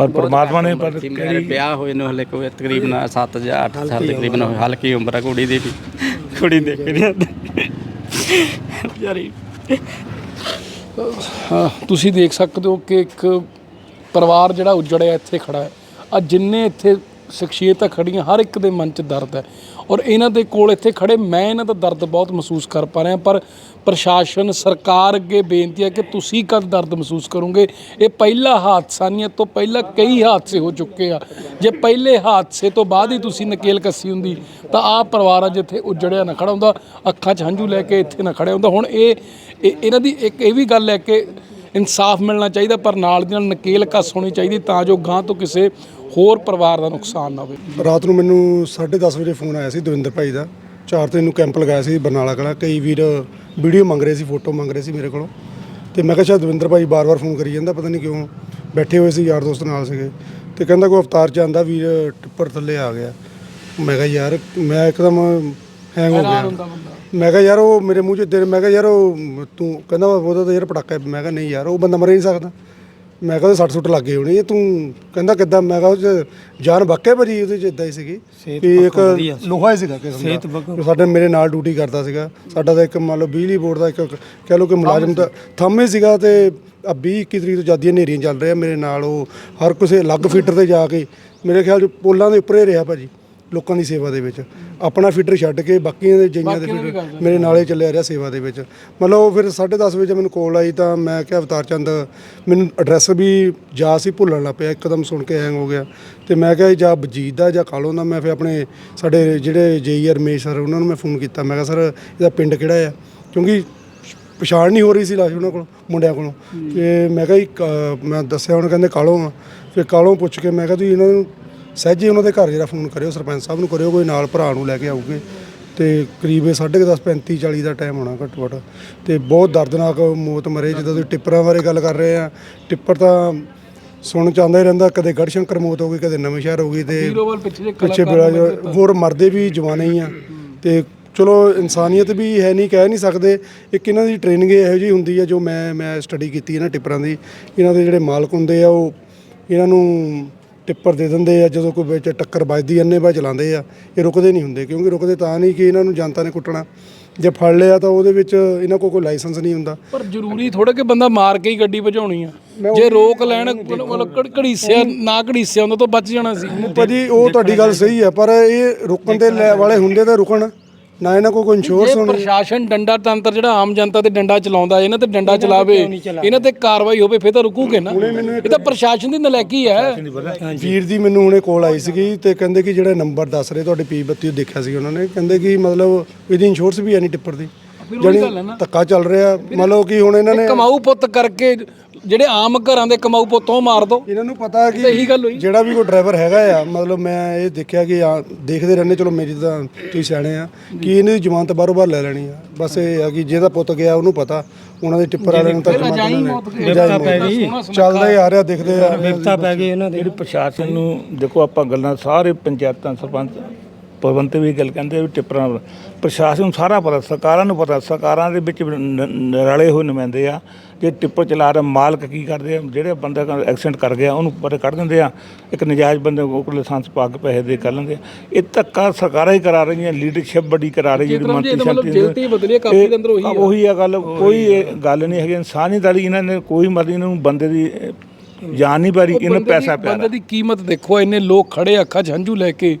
ਪਰ ਪਰਮਾਤਮਾ ਨੇ ਪਰ ਮੇਰੇ ਵਿਆਹ ਹੋਏ ਨੂੰ ਹਲੇ ਕੋਈ ਤਕਰੀਬਨ 7 ਜਾਂ 8 ਸਾਲ ਤਕਰੀਬਨ ਹਲਕੀ ਉਮਰ ਆ ਕੁੜੀ ਦੀ ਵੀ। ਕੁੜੀ ਦੇਖ ਰਹੀ ਯਾਰੀ ਹਾਂ ਤੁਸੀਂ ਦੇਖ ਸਕਦੇ ਹੋ ਕਿ ਇੱਕ ਪਰਿਵਾਰ ਜਿਹੜਾ ਉਜੜਿਆ ਇੱਥੇ ਖੜਾ ਹੈ। ਆ ਜਿੰਨੇ ਇੱਥੇ ਸ਼ਖਸੀਅਤਾਂ ਖੜੀਆਂ ਹਰ ਇੱਕ ਦੇ ਮਨ 'ਚ ਦਰਦ ਹੈ। ਔਰ ਇਹਨਾਂ ਦੇ ਕੋਲ ਇੱਥੇ ਖੜੇ, ਮੈਂ ਇਹਨਾਂ ਦਾ ਦਰਦ ਬਹੁਤ ਮਹਿਸੂਸ ਕਰ ਪਾ ਰਿਹਾ, ਪਰ ਪ੍ਰਸ਼ਾਸਨ, ਸਰਕਾਰ ਅੱਗੇ ਬੇਨਤੀ ਹੈ ਕਿ ਤੁਸੀਂ ਕਦ ਦਰਦ ਮਹਿਸੂਸ ਕਰੋਗੇ? ਇਹ ਪਹਿਲਾ ਹਾਦਸਾ ਨਹੀਂ ਹੈ ਤੋਂ ਪਹਿਲਾਂ ਕਈ ਹਾਦਸੇ ਹੋ ਚੁੱਕੇ ਆ। ਜੇ ਪਹਿਲੇ ਹਾਦਸੇ ਤੋਂ ਬਾਅਦ ਹੀ ਤੁਸੀਂ ਨਕੇਲ ਕੱਸੀ ਹੁੰਦੀ, ਤਾਂ ਆਹ ਪਰਿਵਾਰ ਆ ਜਿੱਥੇ ਉਜੜਿਆ ਨਾ ਖੜਾ ਹੁੰਦਾ, ਅੱਖਾਂ 'ਚ ਹੰਝੂ ਲੈ ਕੇ ਇੱਥੇ ਨਾ ਖੜਿਆ ਹੁੰਦਾ। ਹੁਣ ਇਹ, ਇਹ- ਇਹਨਾਂ ਦੀ ਇੱਕ ਇਹ ਵੀ ਗੱਲ ਹੈ ਕਿ ਇਨਸਾਫ ਮਿਲਣਾ ਚਾਹੀਦਾ, ਪਰ ਨਾਲ ਦੀ ਨਾਲ ਨਕੇਲ ਕੱਸ ਹੋਣੀ ਚਾਹੀਦੀ, ਤਾਂ ਜੋ ਗਾਂ ਤੋਂ ਕਿਸੇ ਹੋਰ ਪਰਿਵਾਰ ਦਾ ਨੁਕਸਾਨ ਨਾ ਹੋਵੇ। ਰਾਤ ਨੂੰ ਮੈਨੂੰ 10:30 ਵਜੇ ਫੋਨ ਆਇਆ ਸੀ ਦਵਿੰਦਰ ਭਾਈ ਦਾ। ਚਾਰ ਤਰੀਕ ਨੂੰ ਕੈਂਪ ਲਗਾਇਆ ਸੀ ਬਰਨਾਲਾ ਕਲਾ। ਕਈ ਵੀਰ ਵੀਡੀਓ ਮੰਗ ਰਹੇ ਸੀ ਫੋਟੋ ਮੰਗ ਰਹੇ ਸੀ ਮੇਰੇ ਕੋਲੋਂ। ਤੇ ਮੈਂ ਕਿਹਾ ਸ਼ਾਇਦ ਦਵਿੰਦਰ ਭਾਈ ਬਾਰ-ਬਾਰ ਫੋਨ ਕਰੀ ਜਾਂਦਾ ਪਤਾ ਨਹੀਂ ਕਿਉਂ ਬੈਠੇ ਹੋਏ ਸੀ ਯਾਰ ਦੋਸਤ ਨਾਲ ਸੀਗੇ। ਤੇ ਕਹਿੰਦਾ ਕੋਈ ਅਵਤਾਰ ਆਂਦਾ ਵੀਰ ਟਿੱਪਰ ਥੱਲੇ ਆ ਗਿਆ। ਮੈਂ ਕਿਹਾ ਯਾਰ ਮੈਂ ਇੱਕਦਮ ਹੈਂਗ ਹੋ ਗਿਆ। ਮੈਂ ਕਿਹਾ ਯਾਰ ਉਹ ਮੇਰੇ ਮੂੰਹ 'ਚ ਤੇਰੇ ਮੈਂ ਕਿਹਾ ਯਾਰ ਉਹ ਤੂੰ ਕਹਿੰਦਾ ਉਹਦਾ ਤਾਂ ਯਾਰ ਪਟਾਕਾ। ਮੈਂ ਕਿਹਾ ਨਹੀਂ ਯਾਰ ਉਹ ਬੰਦਾ ਮਰ ਹੀ ਨਹੀਂ ਸਕਦਾ। ਮੈਂ ਕਿਹਾ ਉਹਦੇ ਸੱਟ ਸੁੱਟ ਲੱਗ ਗਈ ਹੋਣੀ ਹੈ, ਤੂੰ ਕਹਿੰਦਾ ਕਿੱਦਾਂ? ਮੈਂ ਕਿਹਾ ਉਹ 'ਚ ਜਾਨ ਵਾਕਿਆ ਭਾਜੀ ਉਹਦੇ 'ਚ ਇਦਾਂ ਹੀ ਸੀਗੀ ਵੀ ਇੱਕ ਲੋਹਾ ਹੀ ਸੀਗਾ ਕਿਸਮ ਦਾ। ਸਾਡੇ ਮੇਰੇ ਨਾਲ ਡਿਊਟੀ ਕਰਦਾ ਸੀਗਾ। ਸਾਡਾ ਤਾਂ ਇੱਕ ਮੰਨ ਲਓ ਬਿਜਲੀ ਬੋਰਡ ਦਾ ਇੱਕ ਕਹਿ ਲਓ ਕਿ ਮੁਲਾਜ਼ਮ ਦਾ ਥੰਮ ਹੀ ਸੀਗਾ ਤੇ ਆ 20 21 ਤਰੀਕ ਤੋਂ ਜਿਆਦੀਆਂ ਹਨੇਰੀਆਂ ਚੱਲ ਰਹੀਆਂ ਮੇਰੇ ਨਾਲ ਉਹ ਹਰ ਕਿਸੇ ਅਲੱਗ ਫੀਟਰ ਤੇ ਜਾ ਕੇ ਮੇਰੇ ਖਿਆਲ 'ਚ ਪੋਲਾਂ ਦੇ ਉੱਪਰ ਹੀ ਰਿਹਾ ਭਾਜੀ। ਲੋਕਾਂ ਦੀ ਸੇਵਾ ਦੇ ਵਿੱਚ। ਆਪਣਾ ਫੀਟਰ ਛੱਡ ਕੇ ਬਾਕੀਆਂ ਦੇ ਜਈਆਂ ਦੇ ਫੀਟਰ ਮੇਰੇ ਨਾਲੇ ਚੱਲਿਆ ਰਿਹਾ ਸੇਵਾ ਦੇ ਵਿੱਚ। ਮਤਲਬ ਉਹ ਫਿਰ 10:30 ਵਜੇ ਮੈਨੂੰ ਕੋਲ ਆਈ ਤਾਂ ਮੈਂ ਕਿਹਾ ਅਵਤਾਰ ਚੰਦ ਮੈਨੂੰ ਐਡਰੈਸ ਵੀ ਜਾ ਸੀ ਭੁੱਲਣ ਲੱਗ ਪਿਆ ਇੱਕਦਮ ਸੁਣ ਕੇ ਹੈਂਗ ਹੋ ਗਿਆ। ਤੇ ਮੈਂ ਕਿਹਾ ਜਾਂ ਬਜੀਤ ਦਾ ਜਾਂ ਕਾਲੋਂ ਦਾ? ਮੈਂ ਫਿਰ ਆਪਣੇ ਸਾਡੇ ਜਿਹੜੇ ਜੇਈ ਰਮੇਸ਼ ਸਰ ਉਹਨਾਂ ਨੂੰ ਮੈਂ ਫੋਨ ਕੀਤਾ। ਮੈਂ ਕਿਹਾ ਸਰ ਇਹਦਾ ਪਿੰਡ ਕਿਹੜਾ ਆ? ਕਿਉਂਕਿ ਪਛਾਣ ਨਹੀਂ ਹੋ ਰਹੀ ਸੀ ਲਾਸ਼ ਉਹਨਾਂ ਕੋਲ ਮੁੰਡਿਆਂ ਕੋਲੋਂ। ਤੇ ਮੈਂ ਕਿਹਾ ਜੀ ਕ- ਮੈਂ ਦੱਸਿਆ ਉਹਨਾਂ ਕਹਿੰਦੇ ਕਾਲੋਂ ਆ? ਫਿਰ ਕਾਲੋਂ ਪੁੱਛ ਕੇ ਮੈਂ ਕਿਹਾ ਤੁਸੀਂ ਇਹਨਾਂ ਨੂੰ ਸਹਿਜੇ ਉਹਨਾਂ ਦੇ ਘਰ ਜਿਹੜਾ ਫੋਨ ਕਰਿਓ ਸਰਪੰਚ ਸਾਹਿਬ ਨੂੰ ਕਰਿਓ ਕੋਈ ਨਾਲ ਭਰਾ ਨੂੰ ਲੈ ਕੇ ਆਊਗੇ। ਤੇ ਕਰੀਬ 10:30 35 40 ਦਾ ਟਾਈਮ ਹੋਣਾ ਘੱਟੋ ਘੱਟ ਤੇ ਬਹੁਤ ਦਰਦਨਾਕ ਮੌਤ ਮਰੇ ਜਦੋਂ ਤੁਸੀਂ ਟਿੱਪਰਾਂ ਬਾਰੇ ਗੱਲ ਕਰ ਰਹੇ ਆ। ਟਿੱਪਰ ਤਾਂ ਸੁਣ ਚਾਹੁੰਦਾ ਹੀ ਰਹਿੰਦਾ ਕਦੇ ਗੜਸ਼ੰਕਰ ਮੌਤ ਹੋ ਗਈ ਕਦੇ ਨਵੇਂ ਸ਼ਹਿਰ ਹੋ ਗਈ ਤੇ ਪਿੱਛੇ ਹੋਰ ਮਰਦੇ ਵੀ ਜਵਾਨੇ ਹੀ ਆ। ਤੇ ਚਲੋ ਇਨਸਾਨੀਅਤ ਵੀ ਹੈ ਨਹੀਂ ਕਹਿ ਨਹੀਂ ਸਕਦੇ। ਇੱਕ ਇਹਨਾਂ ਦੀ ਟ੍ਰੇਨਿੰਗ ਇਹੋ ਜਿਹੀ ਹੁੰਦੀ ਹੈ ਜੋ ਮੈਂ ਮੈਂ ਸਟੱਡੀ ਕੀਤੀ ਹੈ ਨਾ ਟਿੱਪਰਾਂ ਦੀ। ਇਹਨਾਂ ਦੇ ਜਿਹੜੇ ਮਾਲਕ ਹੁੰਦੇ ਆ ਉਹ ਇਹਨਾਂ ਨੂੰ ਟਿੱਪਰ ਦੇ ਦਿੰਦੇ ਆ ਜਦੋਂ ਕੋਈ ਵਿੱਚ ਟੱਕਰ ਵੱਜਦੀ ਅੰਨੇ ਬਾ ਚਲਾਉਂਦੇ ਆ ਇਹ ਰੁਕਦੇ ਨਹੀਂ ਹੁੰਦੇ ਕਿਉਂਕਿ ਰੁਕਦੇ ਤਾਂ ਨਹੀਂ ਕਿ ਇਹਨਾਂ ਨੂੰ ਜਨਤਾ ਨੇ ਕੁੱਟਣਾ। ਜੇ ਫੜ ਲਿਆ ਤਾਂ ਉਹਦੇ ਵਿੱਚ ਇਹਨਾਂ ਕੋਲ ਕੋਈ ਲਾਇਸੈਂਸ ਨਹੀਂ ਹੁੰਦਾ। ਪਰ ਜ਼ਰੂਰੀ ਥੋੜਾ ਕਿ ਬੰਦਾ ਮਾਰ ਕੇ ਹੀ ਗੱਡੀ ਭਜਾਉਣੀ ਆ। ਜੇ ਰੋਕ ਲੈਣ ਮਤਲਬ ਘੜ- ਘੜੀਸਿਆ ਨਾ ਘੜੀਸਿਆ ਉਹਨਾਂ ਤੋਂ ਬਚ ਜਾਣਾ ਸੀ। ਭਾਜੀ ਉਹ ਤੁਹਾਡੀ ਗੱਲ ਸਹੀ ਹੈ ਪਰ ਇਹ ਰੁਕਣ ਦੇ ਵਾਲੇ ਹੁੰਦੇ ਤਾਂ ਰੁਕਣ। ਨਾ ਇਹਨਾਂ ਕੋਲ ਕੋਈ ਇੰਸ਼ੋਰੈਂਸ ਜੇ ਹੋਣੀ। ਪ੍ਰਸ਼ਾਸਨ ਡੰਡਾ ਤੰਤਰ ਜਿਹੜਾ ਆਮ ਜਨਤਾ ਤੇ ਡੰਡਾ ਚਲਾਉਂਦਾ ਇਹਨਾਂ ਤੇ ਡੰਡਾ ਚਲਾਵੇ ਇਹਨਾਂ ਤੇ ਕਾਰਵਾਈ ਹੋਵੇ ਫਿਰ ਤਾਂ ਰੁਕੂਗੇ ਨਾ। ਇਹ ਤਾਂ ਪ੍ਰਸ਼ਾਸਨ ਦੀ ਨਲਾਇਕੀ ਹੈ। ਵੀਰ ਦੀ ਮੈਨੂੰ ਹੁਣੇ ਕੋਲ ਆਈ ਸੀਗੀ ਤੇ ਕਹਿੰਦੇ ਕਿ ਜਿਹੜਾ ਨੰਬਰ ਦੱਸ ਰਹੇ ਤੁਹਾਡੇ ਪੀ ਬੱਤੀ ਉਹ ਦੇਖਿਆ ਸੀ ਉਹਨਾਂ ਨੇ। ਕਹਿੰਦੇ ਕਿ ਮਤਲਬ ਇਹਦੀ ਇੰਸ਼ੋਰੈਂਸ ਵੀ ਹੈ ਨਹੀਂ ਟਿੱਪਰ ਦੀ। ਉਹੀ ਗੱਲ ਹੈ ਨਾ। ਧੱਕਾ ਚੱਲ ਰਿਹਾ। ਮੰਨ ਲਓ ਕਿ ਹੁਣ ਇਹਨਾਂ ਨੇ ਕਮਾਊ ਪੁੱਤ ਕਰਕੇ ਜਿਹੜੇ ਆਮ ਘਰਾਂ ਦੇ ਕਮਾਊ ਪੁੱਤ ਮਾਰ ਦੋ। ਇਹਨਾਂ ਨੂੰ ਪਤਾ ਹੈ ਇਹੀ ਗੱਲ ਹੋਈ। ਕਿ ਜਿਹੜਾ ਵੀ ਕੋਈ ਡਰਾਈਵਰ ਹੈਗਾ ਆ ਮਤਲਬ ਮੈਂ ਇਹ ਦੇਖਿਆ ਕਿ ਆ ਦੇਖਦੇ ਰਹਿੰਦੇ ਚਲੋ ਮੇਰੀ ਤਾਂ ਤੁਸੀਂ ਸਿਆਣੇ ਆ ਕਿ ਇਹਨਾਂ ਦੀ ਜ਼ਮਾਨਤ ਬਾਰੋ ਬਾਰ ਲੈ ਲੈਣੀ ਆ। ਬਸ ਇਹ ਆ ਕਿ ਜਿਹਦਾ ਪੁੱਤ ਗਿਆ ਉਹਨੂੰ ਪਤਾ ਉਹਨਾਂ ਦੇ ਟਿੱਪਰ ਵਾਲਿਆਂ ਨੂੰ ਤਾਂ ਜ਼ਮਾਨਤ ਉਹਨਾਂ ਨੇ। ਵਿਪਤਾ ਪੈ ਗਈ। ਚੱਲਦਾ ਹੀ ਆ ਰਿਹਾ ਦਿਖਦੇ ਆ। ਵਿਪਤਾ ਪੈ ਗਈ ਇਹਨਾਂ ਦੇ। ਜਿਹੜੀ ਪ੍ਰਸ਼ਾਸਨ ਨੂੰ ਦੇਖੋ ਆਪਾਂ ਗੱਲਾਂ ਸਾਰੇ ਪੰਚਾਇਤਾਂ ਸਰਪੰਚ ਪ੍ਰਬੰਧ ਵੀ ਗੱਲ ਕਹਿੰਦੇ ਆ ਵੀ ਟਿੱਪਰਾਂ। ਪ੍ਰਸ਼ਾਸਨ ਨੂੰ ਸਾਰਾ ਪਤਾ ਸਰਕਾਰਾਂ ਨੂੰ ਪਤਾ ਸਰਕਾਰਾਂ ਦੇ ਵਿੱਚ ਨ- ਨ- ਰਲੇ ਹੋਏ ਨੁਮਾਇੰਦੇ ਆ ਜੇ ਟਿੱਪਰ ਚਲਾ ਰਿਹਾ ਮਾਲਕ ਕੀ ਕਰਦੇ ਆ ਜਿਹੜੇ ਬੰਦਾ ਐਕਸੀਡੈਂਟ ਕਰ ਗਿਆ ਉਹਨੂੰ ਪਰੇ ਕੱਢ ਦਿੰਦੇ ਆ ਇੱਕ ਨਜਾਇਜ਼ ਬੰਦੇ ਕੋਲ ਲਾਇਸੈਂਸ ਪਾ ਕੇ ਪੈਸੇ ਦੇ ਕਰ ਲੈਂਦੇ ਆ ਇਹ ਧੱਕਾ ਸਰਕਾਰਾਂ ਹੀ ਕਰਾ ਰਹੀਆਂ ਲੀਡਰਸ਼ਿਪ ਵੱਡੀ ਕਰਾ ਰਹੀ ਜਿਹੜੀ तो ਇਹਦਾ ਮਤਲਬ ਮੰਤਰੀ ਜੇਲ੍ਹ ਤੇ ਹੀ ਬਦਲੀ ਹੈ, ਕਾਪੀ ਦੇ ਅੰਦਰ ਉਹੀ ਆ। ਉਹੀ ਆ ਗੱਲ ਕੋਈ ਇਹ ਗੱਲ ਨਹੀਂ ਹੈਗੀ ਇਨਸਾਨੀਅਤ ਇਹਨਾਂ ਨੇ ਕੋਈ ਮਰਜ਼ੀ ਇਹਨਾਂ ਨੂੰ ਬੰਦੇ ਦੀ ਅਹ, ਜਾਨ ਨਹੀਂ ਪਾਰੀ ਇਹਨਾਂ ਪੈਸਾ ਪਿਆਰਾ ਬੰਦੇ ਦੀ ਕੀਮਤ ਦੇਖੋ ਇੰਨੇ ਲੋਕ ਖੜੇ ਅੱਖਾਂ 'ਚ ਹੰਝੂ ਲੈ ਕੇ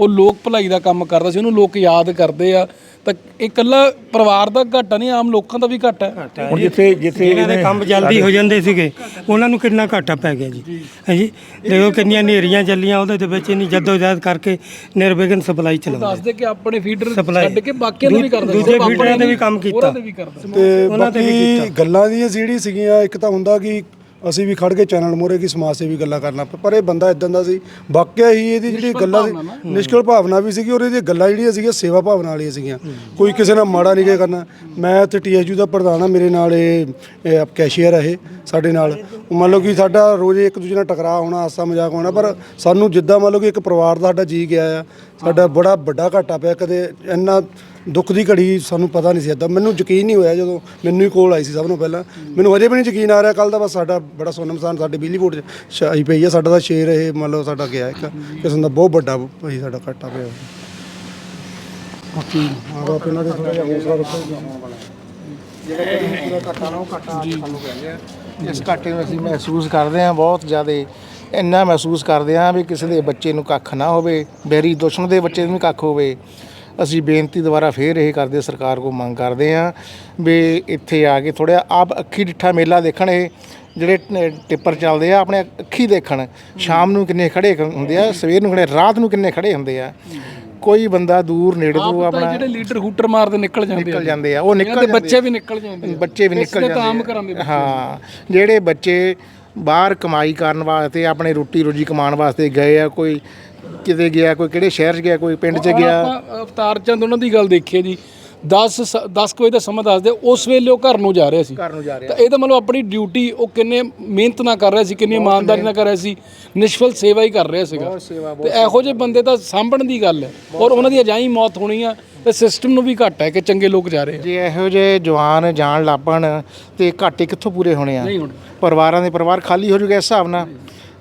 ਉਹ ਲੋਕ ਭਲਾਈ ਦਾ ਕੰਮ ਕਰਦਾ ਸੀ ਉਹਨੂੰ ਲੋਕ ਯਾਦ ਕਰਦੇ ਆ। ਤਾਂ ਇਹ ਇਕੱਲਾ ਪਰਿਵਾਰ ਦਾ ਘਾਟਾ ਨਹੀਂ ਆਮ ਲੋਕਾਂ ਦਾ ਵੀ ਘਾਟਾ ਹੈ। ਹੁਣ ਜਿੱਥੇ ਜਿੱਥੇ ਇਹਨਾਂ ਦੇ ਕੰਮ ਜਲਦੀ ਹੋ ਜਾਂਦੇ ਸੀਗੇ। ਉਹਨਾਂ ਨੂੰ ਕਿੰਨਾ ਘਾਟਾ ਪੈ ਗਿਆ ਜੀ। ਹਾਂਜੀ ਦੇਖੋ ਕਿੰਨੀਆਂ ਨੇਰੀਆਂ ਚੱਲੀਆਂ ਉਹਦੇ ਦੇ ਵਿੱਚ ਇੰਨੀ ਜਦੋਜਹਿਦ ਕਰਕੇ ਨਿਰਵਿਘਨ ਸਪਲਾਈ ਚਲਾਉਂਦੇ ਦੱਸਦੇ ਕਿ ਆਪਣੇ ਫੀਡਰ Supply। ਛੱਡ ਕੇ ਬਾਕੀਆਂ ਦੇ ਵੀ ਕਰਦਾ ਸੀ, ਦੂਜੇ ਫੀਡਰਾਂ ਦੇ ਵੀ ਕੰਮ ਕੀਤਾ। ਹੋਰਾਂ ਦੇ ਵੀ ਕਰਦਾ ਤੇ ਬਾਕੀ ਗੱਲਾਂ ਦੀਆਂ ਜਿਹੜੀ ਸੀਗੀਆਂ ਇੱਕ ਤਾਂ ਹੁੰਦਾ ਕਿ ਅਸੀਂ ਵੀ ਖੜ ਕੇ ਚੈਨਲ ਮੋਰੇ ਕੀ ਸਮਾਜ ਸੇਵੀ ਗੱਲਾਂ ਕਰਨਾ ਪਰ ਇਹ ਬੰਦਾ ਇਦਾਂ ਦਾ ਸੀ ਵਾਕਿਆ ਹੀ ਇਹਦੀ ਜਿਹੜੀ ਗੱਲਾਂ ਸੀ ਨਿਸ਼ਕਲ ਭਾਵਨਾ ਵੀ ਸੀਗੀ ਔਰ ਇਹਦੀ ਗੱਲਾਂ ਜਿਹੜੀਆਂ ਸੀਗੀਆਂ ਸੇਵਾ ਭਾਵਨਾ ਵਾਲੀਆਂ ਸੀਗੀਆਂ। ਕੋਈ ਕਿਸੇ ਨਾਲ ਮਾੜਾ ਨਹੀਂ ਕਰਨਾ। ਮੈਂ ਇੱਥੇ ਟੀਐਸਯੂ ਦਾ ਪ੍ਰਧਾਨ ਆ ਮੇਰੇ ਨਾਲ ਇਹ ਇਹ ਕੈਸ਼ੀਅਰ ਆ ਇਹ ਸਾਡੇ ਨਾਲ। ਮੰਨ ਲਓ ਕਿ ਸਾਡਾ ਰੋਜ਼ ਇੱਕ ਦੂਜੇ ਨਾਲ ਟਕਰਾਅ ਹੋਣਾ ਹਾਸਾ ਮਜ਼ਾਕ ਹੋਣਾ ਪਰ ਸਾਨੂੰ ਜਿੱਦਾਂ ਮੰਨ ਲਓ ਕਿ ਇੱਕ ਪਰਿਵਾਰ ਦਾ ਸਾਡਾ ਜੀ ਗਿਆ ਆ ਸਾਡਾ ਬੜਾ ਵੱਡਾ ਘਾਟਾ ਪਿਆ ਕਦੇ ਇੰਨਾ ਦੁੱਖ ਦੀ ਘੜੀ ਸਾਨੂੰ ਪਤਾ ਨਹੀਂ ਸੀ ਏਦਾਂ। ਮੈਨੂੰ ਯਕੀਨ ਨਹੀਂ ਹੋਇਆ ਜਦੋਂ ਮੈਨੂੰ ਹੀ ਕੋਲ ਆਈ ਸੀ ਸਭ ਨੂੰ ਪਹਿਲਾਂ। ਮੈਨੂੰ ਹਜੇ ਵੀ ਨਹੀਂ ਯਕੀਨ ਆ ਰਿਹਾ। ਕੱਲ ਦਾ ਬਸ ਸਾਡਾ ਬੜਾ ਸੋਨਮਸਾਨ ਸਾਡੇ ਬਿਜਲੀ ਬੋਰਡ 'ਚ ਛਾਈ ਪਈ ਆ। ਸਾਡਾ ਦਾ ਸ਼ੇਰ ਇਹ ਮੰਨ ਲਓ ਸਾਡਾ ਗਿਆ ਇੱਕ। ਕਿਸਮ ਦਾ ਬਹੁਤ ਵੱਡਾ ਭਾਈ ਸਾਡਾ ਘਾਟਾ ਪਿਆ। ਬਾਕੀ ਮਾਂ ਬਾਪ ਇਹਨਾਂ ਦੇ ਥੋੜਾ ਜਿਹਾ ਹੌਸਲਾ ਰੱਖੋ ਇਸ ਘਾਟੇ ਨੂੰ ਅਸੀਂ ਮਹਿਸੂਸ ਕਰਦੇ ਹਾਂ ਬਹੁਤ ਜ਼ਿਆਦਾ। ਇੰਨਾ ਮਹਿਸੂਸ ਕਰਦੇ ਹਾਂ ਵੀ ਕਿਸੇ ਦੇ ਬੱਚੇ ਨੂੰ ਕੱਖ ਨਾ ਹੋਵੇ, ਬੈਰੀ ਦੁਸ਼ਮਣ ਦੇ ਬੱਚੇ ਨੂੰ ਵੀ ਕੱਖ ਹੋਵੇ। ਅਸੀਂ ਬੇਨਤੀ ਦੁਬਾਰਾ ਫੇਰ ਇਹ ਕਰਦੇ ਸਰਕਾਰ ਕੋ ਮੰਗ ਕਰਦੇ ਹਾਂ ਵੀ ਇੱਥੇ ਆ ਕੇ ਥੋੜ੍ਹਾ ਆਪ ਅੱਖੀ ਡਿੱਠਾ ਮੇਲਾ ਦੇਖਣ ਇਹ ਜਿਹੜੇ ਟਿੱਪਰ ਚੱਲਦੇ ਆ ਆਪਣੇ ਅੱਖੀ ਦੇਖਣ। ਸ਼ਾਮ ਨੂੰ ਕਿੰਨੇ ਖੜੇ ਹੁੰਦੇ ਆ ਸਵੇਰ ਨੂੰ ਖੜੇ ਰਾਤ ਨੂੰ ਕਿੰਨੇ ਖੜੇ ਹੁੰਦੇ ਆ। ਕੋਈ ਬੰਦਾ ਦੂਰ ਨੇੜੇ ਤੋਂ ਆਪ ਤਾਂ ਆਪਣਾ ਜਿਹੜੇ ਲੀਡਰ ਹੂਟਰ ਮਾਰਦੇ ਨਿਕਲ ਜਾਂਦੇ ਨਿਕਲ ਜਾਂਦੇ ਆ ਉਹ ਨਿਕਲ ਜਾਂਦੇ ਬੱਚੇ ਵੀ ਨਿਕਲ ਜਾਂਦੇ ਆ। ਬੱਚੇ ਵੀ ਨਿਕਲ ਜਾਂਦੇ ਆ। ਹਾਂ ਜਿਹੜੇ ਬੱਚੇ ਬਾਹਰ ਕਮਾਈ ਕਰਨ ਵਾਸਤੇ ਆਪਣੇ ਰੋਟੀ ਰੋਜੀ ਕਮਾਉਣ ਵਾਸਤੇ ਗਏ ਆ ਕੋਈ ਕਿਤੇ ਗਿਆ ਕੋਈ ਕਿਹੜੇ ਸ਼ਹਿਰ 'ਚ ਗਿਆ ਕੋਈ ਪਿੰਡ 'ਚ ਗਿਆ? ਆਪਾਂ ਅਵਤਾਰ ਚੰਦ ਉਹਨਾਂ ਦੀ ਗੱਲ ਦੇਖੀਏ ਜੀ। 10 10 ਵਜੇ ਦਾ ਸਮਾਂ ਦੱਸਦੇ ਉਸ ਵੇਲੇ ਉਹ ਘਰ ਨੂੰ ਜਾ ਰਿਹਾ ਸੀ। ਘਰ ਨੂੰ ਜਾ ਰਿਹਾ। ਤਾਂ ਇਹ ਤਾਂ ਮਤਲਬ ਆਪਣੀ ਡਿਊਟੀ ਉਹ ਕਿੰਨੇ ਮਿਹਨਤ ਨਾਲ ਕਰ ਰਿਹਾ ਸੀ ਕਿੰਨੀ ਇਮਾਨਦਾਰੀ ਨਾਲ ਕਰ ਰਿਹਾ ਸੀ ਨਿਸ਼ਫਲ ਸੇਵਾ ਹੀ ਕਰ ਰਿਹਾ ਸੀਗਾ। ਤੇ ਇਹੋ ਜਿਹੇ ਬੰਦੇ ਤਾਂ ਸਾਂਭਣ ਦੀ ਗੱਲ ਹੈ। ਔਰ ਉਹਨਾਂ ਦੀ ਅਜਾਈ ਮੌਤ ਹੋਣੀ ਆ ਤੇ ਸਿਸਟਮ ਨੂੰ ਵੀ ਘੱਟ ਹੈ ਕਿ ਚੰਗੇ ਲੋਕ ਜਾ ਰਹੇ ਆ। ਜੇ ਇਹੋ ਜਿਹੇ ਜਵਾਨ ਜਾਣ ਲੱਪਣ ਤੇ ਘਾਟੇ ਕਿੱਥੋਂ ਪੂਰੇ ਹੋਣੇ ਆ? ਨਹੀਂ ਹੋਣੇ। ਪਰਿਵਾਰਾਂ ਦੇ ਪਰਿਵਾਰ ਖਾਲੀ ਹੋ ਜੂਗਾ ਇਸ ਹਿਸਾਬ ਨਾਲ?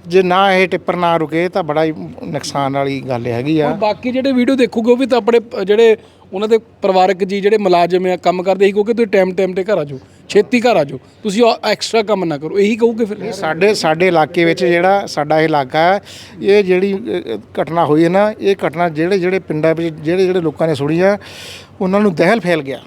ਜੇ ਨਾ ਇਹ ਟਿੱਪਰ ਨਾ ਰੁਕੇ ਤਾਂ ਬੜਾ ਹੀ ਨੁਕਸਾਨ ਵਾਲੀ ਗੱਲ ਹੈਗੀ ਆ। ਹੁਣ ਬਾਕੀ ਜਿਹੜੇ ਵੀਡੀਓ ਦੇਖੋਗੇ ਉਹ ਵੀ ਤਾਂ ਆਪਣੇ ਪ- ਜਿਹੜੇ ਉਹਨਾਂ ਦੇ ਪਰਿਵਾਰਕ ਜੀ ਜਿਹੜੇ ਮੁਲਾਜ਼ਮ ਆ, ਕੰਮ ਕਰਦੇ ਸੀ, ਕਿਉਂਕਿ ਤੁਸੀਂ ਟਾਈਮ ਟਾਈਮ ਤੇ ਘਰ ਆ ਜਾਓ। ਛੇਤੀ ਘਰ ਆ ਜਾਓ। ਤੁਸੀਂ ਐਕਸਟਰਾ ਕੰਮ ਨਾ ਕਰੋ। ਇਹੀ ਕਹੋਗੇ ਫਿਰ। ਸਾਡੇ ਸਾਡੇ ਇਲਾਕੇ ਵਿੱਚ ਜਿਹੜਾ ਸਾਡਾ ਇਹ ਇਲਾਕਾ ਹੈ ਇਹ ਜਿਹੜੀ ਅ, ਘਟਨਾ ਹੋਈ ਹੈ ਨਾ ਇਹ ਘਟਨਾ ਜਿਹੜੇ ਜਿਹੜੇ ਪਿੰਡਾਂ ਵਿੱਚ ਜਿਹੜੇ ਜਿਹੜੇ ਲੋਕਾਂ ਨੇ ਸੁਣੀ ਸੁਣੀਆਂ ਉਹਨਾਂ ਨੂੰ ਦਹਿਲ ਫੈਲ ਗਿਆ।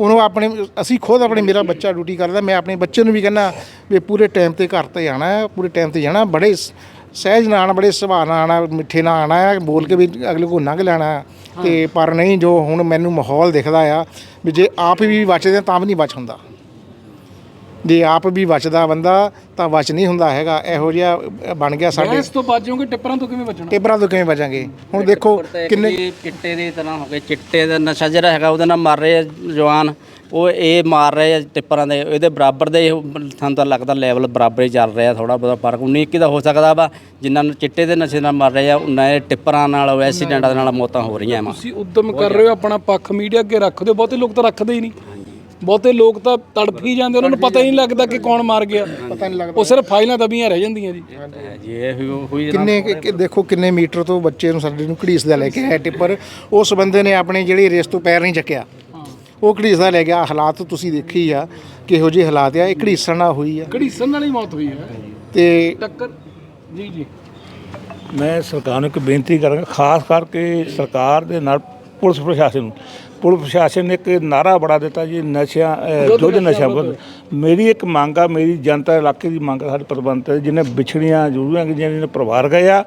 ਉਹਨੂੰ ਆਪਣੇ ਅਸੀਂ ਖੁਦ ਆਪਣੇ ਮੇਰਾ ਬੱਚਾ ਡਿਊਟੀ ਕਰਦਾ ਮੈਂ ਆਪਣੇ ਬੱਚੇ ਨੂੰ ਵੀ ਕਹਿੰਦਾ ਵੀ ਪੂਰੇ ਟਾਈਮ ਤੇ ਘਰ ਤੇ ਆਣਾ ਹੈ ਪੂਰੇ ਟਾਈਮ ਤੇ ਜਾਣਾ ਬੜੇ ਸ- ਸਹਿਜ ਨਾਲ ਆਉਣਾ ਬੜੇ ਸੁਭਾਅ ਨਾਲ ਆਉਣਾ ਮਿੱਠੇ ਨਾਲ ਆਉਣਾ ਹੈ ਬੋਲ ਕੇ ਵੀ ਅਗਲੇ ਕੋ ਲੰਘ ਲੈਣਾ ਹੈ। ਤੇ ਪਰ ਨਹੀਂ ਜੋ ਹੁਣ ਮੈਨੂੰ ਮਾਹੌਲ ਦਿਖਦਾ ਆ ਵੀ ਜੇ ਆਪ ਵੀ ਬਚਦੇ ਆ ਤਾਂ ਵੀ ਨਹੀਂ ਬਚ ਹੁੰਦਾ। ਜੇ ਆਪ ਵੀ ਬਚਦਾ ਬੰਦਾ ਤਾਂ ਬਚ ਨਹੀਂ ਹੁੰਦਾ ਹੈਗਾ। ਇਹੋ ਜਿਹਾ ਬਣ ਗਿਆ ਸਾਡੇ। ਇਸ ਤੋਂ ਬਚ ਜਾਓਗੇ ਟਿੱਪਰਾਂ ਤੋਂ ਕਿਵੇਂ ਬਚਣਾ? ਟੇਬਰਾਂ ਤੋਂ ਕਿਵੇਂ ਬਚਾਂਗੇ? ਹੁਣ ਦੇਖੋ ਕਿੰਨੇ ਚਿੱਟੇ ਦੀ ਤਰ੍ਹਾਂ ਹੋ ਗਏ। ਚਿੱਟੇ ਦਾ ਨਸ਼ਾ ਜਿਹੜਾ ਹੈਗਾ ਉਹਦੇ ਨਾਲ ਮਰ ਰਹੇ ਆ ਜਵਾਨ। ਉਹ ਇਹ ਮਾਰ ਰਹੇ ਆ ਟਿੱਪਰਾਂ ਦੇ। ਇਹਦੇ ਬਰਾਬਰ ਦੇ ਸਾਨੂੰ ਤਾਂ ਲੱਗਦਾ ਲੈਵਲ ਬਰਾਬਰ ਹੀ ਚੱਲ ਰਿਹਾ ਥੋੜਾ ਬਹੁਤਾ ਫ਼ਰਕ। 19 ਇੱਕੀ ਦਾ ਹੋ ਸਕਦਾ ਵਾ ਜਿਨ੍ਹਾਂ ਨੂੰ ਚਿੱਟੇ ਦੇ ਨਸ਼ੇ ਨਾਲ ਮਰ ਰਹੇ ਆ ਉਹਨਾਂ ਇਹ ਟਿੱਪਰਾਂ ਨਾਲ ਐਕਸੀਡੈਂਟਾਂ ਨਾਲ ਮੌਤਾਂ ਹੋ ਰਹੀਆਂ ਵਾ। ਤੁਸੀਂ ਉਦਮ ਕਰ ਰਹੇ ਹੋ ਆਪਣਾ ਪੱਖ ਮੀਡੀਆ ਅੱਗੇ ਰੱਖਦੇ ਹੋ ਬਹੁਤੇ ਲੋਕ ਤਾਂ ਰੱਖਦੇ ਹੀ ਨਹੀਂ। ਬਹੁਤੇ ਲੋਕ ਤਾਂ ਤੜਫ ਹੀ ਜਾਂਦੇ ਉਹਨਾਂ ਨੂੰ ਪਤਾ ਹੀ ਨਹੀਂ ਲੱਗਦਾ ਕਿ ਕੌਣ ਮਾਰ ਗਿਆ। ਪਤਾ ਨਹੀਂ ਲੱਗਦਾ। ਉਹ ਸਿਰਫ ਫਾਈਲਾਂ ਦਬੀਆਂ ਰਹਿ ਜਾਂਦੀਆਂ ਜੀ। ਜੀ ਇਹ ਹੋਈ- ਹੋਈ ਕਿੰਨੇ ਕਿ- ਦੇਖੋ ਕਿੰਨੇ ਮੀਟਰ ਤੋਂ ਬੱਚੇ ਨੂੰ ਸਾਡੇ ਨੂੰ ਘੜੀਸਦਾ ਲੈ ਕੇ ਆਇਆ ਟਿੱਪਰ। ਉਸ ਬੰਦੇ ਨੇ ਆਪਣੇ ਜਿਹੜੀ ਰੇਸ ਤੋਂ ਪੈਰ ਨਹੀਂ ਚੱਕਿਆ। ਉਹ ਘੜੀਸਦਾ ਲੈ ਗਿਆ। ਹਾਲਾਤ ਤੁਸੀਂ ਦੇਖੀ ਆ ਕਿਹੋ ਜਿਹੇ ਹਾਲਾਤ ਆ। ਇਹ ਘੜੀਸਣ ਨਾਲ ਹੋਈ ਆ। ਘੜੀਸਣ ਨਾਲ ਹੀ ਮੌਤ ਹੋਈ ਹੈ। ਤੇ ਟੱਕਰ। ਜੀ ਜੀ। ਮੈਂ ਸਰਕਾਰ ਨੂੰ ਇੱਕ ਬੇਨਤੀ ਕਰਾਂਗਾ ਖਾਸ ਕਰਕੇ ਸਰਕਾਰ ਦੇ ਨਾਲ ਪੁਲਿਸ ਪ੍ਰਸ਼ਾਸਨ ਨੂੰ। ਪੁਲਿਸ ਪ੍ਰਸ਼ਾਸਨ ਨੇ ਇੱਕ ਨਾਰਾ ਬੜਾ ਦਿੱਤਾ ਜੀ ਨਸ਼ਿਆਂ ਅਹ, ਦੁੱਧ ਨਸ਼ਾ ਵਿਰੁੱਧ। ਮੇਰੀ ਇੱਕ ਮੰਗ ਆ ਮੇਰੀ ਜਨਤਾ ਇਲਾਕੇ ਦੀ ਮੰਗ ਆ ਸਾਡੇ ਪ੍ਰਬੰਧ ਤੇ ਜਿਹਨੇ ਵਿਛੜੀਆਂ ਜ਼ਰੂਰਾਂ ਕਿ ਜਿਹਨੇ ਪਰਿਵਾਰ ਗਏ ਆ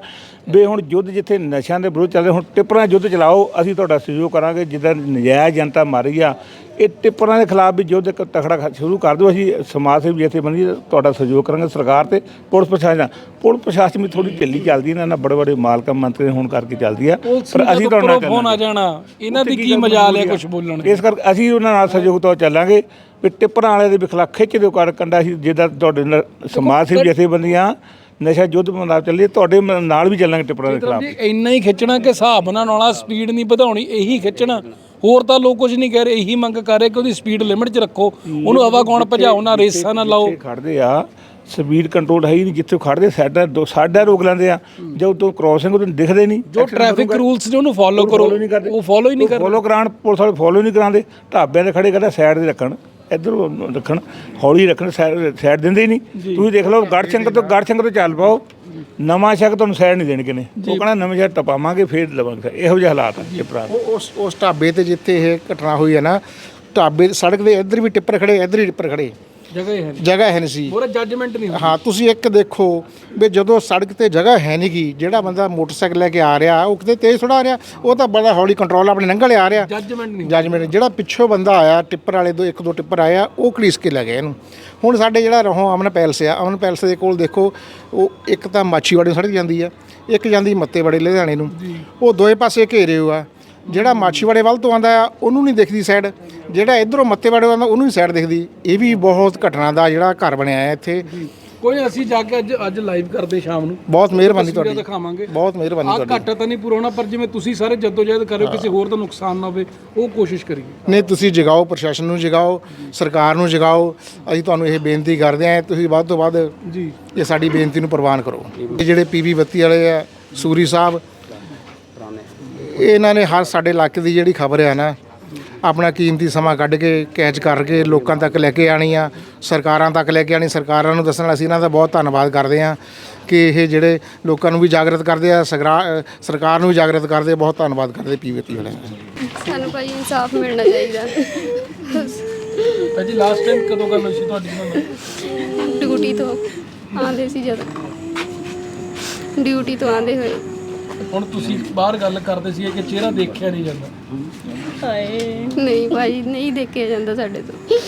ਵੀ ਹੁਣ ਯੁੱਧ ਜਿੱਥੇ ਨਸ਼ਿਆਂ ਦੇ ਵਿਰੁੱਧ ਚੱਲਦੇ ਹੁਣ ਟਿੱਪਰਾਂ ਯੁੱਧ ਚਲਾਓ ਅਸੀਂ ਤੁਹਾਡਾ ਸਹਿਯੋਗ ਕਰਾਂਗੇ ਜਿੱਦਾਂ ਨਜਾਇਜ਼ ਜਨਤਾ ਮਾਰੀ ਆ ਇਹ ਟਿੱਪਰਾਂ ਦੇ ਖਿਲਾਫ ਵੀ ਯੁੱਧ ਇੱਕ ਤਖੜਾ ਸ਼ੁਰੂ ਕਰ ਦਿਓ ਅਸੀਂ ਸਮਾਜ ਸੇਵੀ ਜਥੇਬੰਦੀ ਤੁਹਾਡਾ ਸਹਿਯੋਗ ਕਰਾਂਗੇ ਸਰਕਾਰ ਤੇ ਪੁਲਿਸ ਪ੍ਰਸ਼ਾਸਨ ਨਾਲ। ਪੁਲਿਸ ਪ੍ਰਸ਼ਾਸਨ ਵੀ ਥੋੜੀ ਢਿੱਲੀ ਚੱਲਦੀ ਇਹਨਾਂ ਨਾਲ ਬੜੇ ਬੜੇ ਮਾਲਕਾਂ ਮੰਤਰੀ ਹੋਣ ਕਰਕੇ ਚੱਲਦੀ ਆ ਪਰ ਅਸੀਂ ਤੁਹਾਡੇ ਨਾਲ ਫੋਨ ਆ ਜਾਣਾ ਇਹਨਾਂ ਦੀ ਕੀ ਮਜਾਲ ਹੈ ਕੁਝ ਬੋਲਣ? ਇਸ ਕਰਕੇ ਅਸੀਂ ਉਹਨਾਂ ਨਾਲ ਸਹਿਯੋਗ ਤੋਂ ਚੱਲਾਂਗੇ। ਵੀ ਟਿੱਪਰਾਂ ਵਾਲੇ ਦੇ ਵੀ ਖਿਲਾਫ ਖਿੱਚ ਦਿਓ ਕਰ ਕੰਡਾ ਸੀ ਜਿੱਦਾਂ ਤੁਹਾਡੇ ਨਾਲ ਸਮਾਜ ਸੇਵੀ ਜਥੇਬੰਦੀਆਂ ਨਸ਼ਾ ਯੁੱਧ ਮਨਾਵ ਚੱਲੀ ਤੁਹਾਡੇ ਨਾਲ ਵੀ ਚੱਲਾਂਗੇ ਟਿੱਪਰਾਂ ਦੇ ਖਿਲਾਫ। ਜੀ ਇੰਨਾ ਹੀ ਖਿੱਚਣਾ ਕਿ ਹਿਸਾਬ ਵਾਲਾ ਸਪੀਡ ਨਹੀਂ ਵਧਾਉਣੀ ਇਹੀ ਖਿੱਚਣਾ। ਹੋਰ ਤਾਂ ਲੋਕ ਕੁਝ ਨਹੀਂ ਕਹਿ ਰਹੇ ਇਹੀ ਮੰਗ ਕਰ ਰਹੇ ਕਿ ਉਹਦੀ ਸਪੀਡ ਲਿਮਿਟ 'ਚ ਰੱਖੋ। ਉਹਨੂੰ ਹਵਾ ਕੌਣ ਭਜਾਓ ਨਾ ਰੇਸਾਂ ਨਾ ਲਾਓ। ਜਿੱਥੇ ਖੜਦੇ ਆ ਸਪੀਡ ਕੰਟਰੋਲ ਹੈ ਹੀ ਨਹੀਂ ਜਿੱਥੇ ਖੜਦੇ ਸਾਡਾ ਸਾਡਾ ਰੋਕ ਲੈਂਦੇ ਆ। ਜਦੋਂ ਤੋਂ ਕ੍ਰੋਸਿੰਗ ਉਹ ਦਿਖਦੇ ਨਹੀਂ ਜੋ ਟ੍ਰੈਫਿਕ ਰੂਲਸ ਜੋ ਉਹਨੂੰ ਫੋਲੋ ਕਰੋ। ਉਹ ਫੋਲੋ ਹੀ ਨਹੀਂ ਕਰਦੇ। ਫੋਲੋ ਕਰਾਉਣ ਪੁਲਿਸ ਵਾਲੇ ਫੋਲੋ ਨਹੀਂ ਕਰਾਉਂਦੇ। ਢਾਬਿਆਂ ਦੇ ਖੜੇ ਕਰਦੇ ਸਾਈਡ ਤੇ ਰੱਖਣ ਇੱਧਰ ਰੱਖਣ ਹੌਲੀ ਰੱਖਣ ਸਾਈਡ ਦਿੰਦੇ ਹੀ ਨਹੀਂ। ਤੁਸੀਂ ਦੇਖ ਲਓ ਗੜ ਸਿੰਘ ਤੋਂ ਗੜ ਸਿੰਘ ਤੋਂ ਚੱਲ ਪਾਓ। ਨਵਾਂ ਸ਼ੱਕ ਤੁਹਾਨੂੰ ਸਾਈਡ ਨਹੀਂ ਦੇਣਗੇ ਨੇ। ਉਹ ਕਹਣਾ ਨਵੇਂ ਸ਼ਹਿਰ ਟਪਾਵਾਂਗੇ ਫੇਰ ਲਵਾਂਗੇ। ਇਹੋ ਜਿਹੇ ਹਾਲਾਤ ਆ ਇਹ ਭਰਾ ਉਹ ਉਸ ਉਸ ਢਾਬੇ ਤੇ ਜਿੱਥੇ ਇਹ ਘਟਨਾ ਹੋਈ ਹੈ ਨਾ ਢਾਬੇ ਸੜਕ ਦੇ ਇੱਧਰ ਵੀ ਟਿੱਪਰ ਖੜੇ ਇੱਧਰ ਹੀ ਟਿੱਪਰ ਖੜੇ। ਜਗ੍ਹਾ ਹੀ ਹੈ ਨਹੀਂ। ਜਗ੍ਹਾ ਹੈ ਨਹੀਂ ਸੀ। ਪੂਰਾ ਜੱਜਮੈਂਟ ਨਹੀਂ ਹਾਂ ਤੁਸੀਂ ਇੱਕ ਦੇਖੋ ਵੀ ਜਦੋਂ ਸੜਕ ਤੇ ਜਗ੍ਹਾ ਹੈ ਨਹੀਂ ਗੀ ਜਿਹੜਾ ਬੰਦਾ ਮੋਟਰਸਾਈਕਲ ਲੈ ਕੇ ਆ ਰਿਹਾ ਉਹ ਕਿਤੇ ਤੇਜ਼ ਥੋੜਾ ਆ ਰਿਹਾ ਉਹ ਤਾਂ ਬੜਾ ਹੌਲੀ ਕੰਟਰੋਲ ਆਪਣੇ ਨੰਗਲ ਆ ਰਿਹਾ। ਜੱਜਮੈਂਟ ਨਹੀਂ ਜੱਜਮੈਂਟ ਜਿਹੜਾ ਪਿੱਛੋਂ ਬੰਦਾ ਆਇਆ ਟਿੱਪਰ ਵਾਲੇ ਦੋ ਇੱਕ ਦੋ ਟਿੱਪਰ ਆਇਆ ਉਹ ਘੜੀਸ ਕੇ ਲੈ ਗਏ ਇਹਨੂੰ। ਹੁਣ ਸਾਡੇ ਜਿਹੜਾ ਰਹੋ ਅਮਨ ਪੈਲਸ ਆ ਅਮਨ ਪੈਲਸ ਦੇ ਕੋਲ ਦੇਖੋ ਉਹ ਇੱਕ ਤਾਂ ਮਾਛੀਵਾੜੇ ਨੂੰ ਸੜਕ ਜਾਂਦੀ ਆ ਇੱਕ ਜਾਂਦੀ ਮੱਤੇਵਾੜੇ ਲੁਧਿਆਣੇ ਨੂੰ। ਉਹ ਦੋਏ ਪਾਸੇ ਘੇਰੇ ਹੋਏ ਆ। ਜਿਹੜਾ ਮਾਛੀਵਾੜੇ ਵੱਲ ਤੋਂ ਆਂਦਾ ਆ ਉਹਨੂੰ ਨਹੀਂ ਦਿਖਦੀ ਸਾਈਡ ਜਿਹੜਾ ਇਧਰੋਂ ਮੱਤੇਵਾੜੇ ਆਂਦਾ ਉਹਨੂੰ ਹੀ ਸਾਈਡ ਦਿਖਦੀ। ਇਹ ਵੀ ਬਹੁਤ ਘਟਨਾ ਦਾ ਜਿਹੜਾ ਘਰ ਬਣਿਆ ਹੈ ਇੱਥੇ। ਕੋਈ ਅਸੀਂ ਜਾ ਕੇ ਅੱਜ ਅੱਜ ਲਾਈਵ ਕਰਦੇ ਸ਼ਾਮ ਨੂੰ। ਬਹੁਤ ਮਿਹਰਬਾਨੀ ਤੁਹਾਡੀ। ਦਿਖਾਵਾਂਗੇ। ਬਹੁਤ ਮਿਹਰਬਾਨੀ ਆ ਤੁਹਾਡੀ। ਘਾਟਾ ਤਾਂ ਨਹੀਂ ਪੂਰਾ ਹੋਣਾ ਪਰ ਜਿਵੇਂ ਤੁਸੀਂ ਸਾਰੇ ਜਦੋਜਹਿਦ ਕਰਿਓ ਕਿਸੇ ਹੋਰ ਦਾ ਨੁਕਸਾਨ ਨਾ ਹੋਵੇ ਉਹ ਕੋਸ਼ਿਸ਼ ਕਰੀਏ। ਨਹੀਂ ਤੁਸੀਂ ਜਗਾਓ ਪ੍ਰਸ਼ਾਸਨ ਨੂੰ ਜਗਾਓ ਸਰਕਾਰ ਨੂੰ ਜਗਾਓ। ਅਸੀਂ ਤੁਹਾਨੂੰ ਇਹ ਬੇਨਤੀ ਕਰਦੇ ਹਾਂ ਤੁਸੀਂ ਵੱਧ ਤੋਂ ਵੱਧ ਜੀ। ਇਹ ਸਾਡੀ ਬੇਨਤੀ ਨੂੰ ਪ੍ਰਵਾਨ ਕਰੋ। ਇਹ ਜਿਹੜੇ ਪੀਵੀ ਬੱਤੀ ਵਾਲੇ ਆ ਸੂਰੀ ਸਾਹਿਬ ਇਹਨਾਂ ਨੇ ਹਰ ਸਾਡੇ ਇਲਾਕੇ ਦੀ ਜਿਹੜੀ ਖਬਰ ਆ ਨਾ ਆਪਣਾ ਕੀਮਤੀ ਸਮਾਂ ਕੱਢ ਕੇ ਕੈਚ ਕਰਕੇ ਲੋਕਾਂ ਤੱਕ ਲੈ ਕੇ ਆਣੀ ਆ ਸਰਕਾਰਾਂ ਤੱਕ ਲੈ ਕੇ ਆਣੀ ਸਰਕਾਰਾਂ ਨੂੰ ਦੱਸਣ ਅਸੀਂ ਇਹਨਾਂ ਦਾ ਬਹੁਤ ਧੰਨਵਾਦ ਕਰਦੇ ਆ ਕਿ ਇਹ ਜਿਹੜੇ ਲੋਕਾਂ ਨੂੰ ਵੀ ਜਾਗਰਤ ਕਰਦੇ ਆ ਸਰਕਾਰ ਨੂੰ ਵੀ ਜਾਗਰਤ ਕਰਦੇ ਆ ਬਹੁਤ ਧੰਨਵਾਦ ਕਰਦੇ ਪੀਵੀ ਬੱਤੀ ਵਾਲਿਆਂ ਦਾ ਸਾਨੂੰ ਭਾਈ ਇਨਸਾਫ ਮਿਲਣਾ ਚਾਹੀਦਾ। ਭਾਜੀ ਲਾਸਟ ਟਾਈਮ ਕਦੋਂ ਗੱਲ ਹੋਈ ਸੀ ਤੁਹਾਡੀ ਨਾਲ? ਡਿਊਟੀ ਤੋਂ। ਆਉਂਦੇ ਸੀ ਜਦ। ਡਿਊਟੀ ਤੋਂ ਆਉਂਦੇ ਹੋਏ। ਹੁਣ ਤੁਸੀਂ ਬਾਹਰ ਗੱਲ ਕਰਦੇ ਸੀ ਕਿ ਚਿਹਰਾ ਦੇਖਿਆ ਨਹੀਂ ਜਾਂਦਾ। ਨਹੀਂ ਭਾਈ ਨਹੀਂ ਦੇਖਿਆ ਜਾਂਦਾ ਸਾਡੇ ਤੋਂ।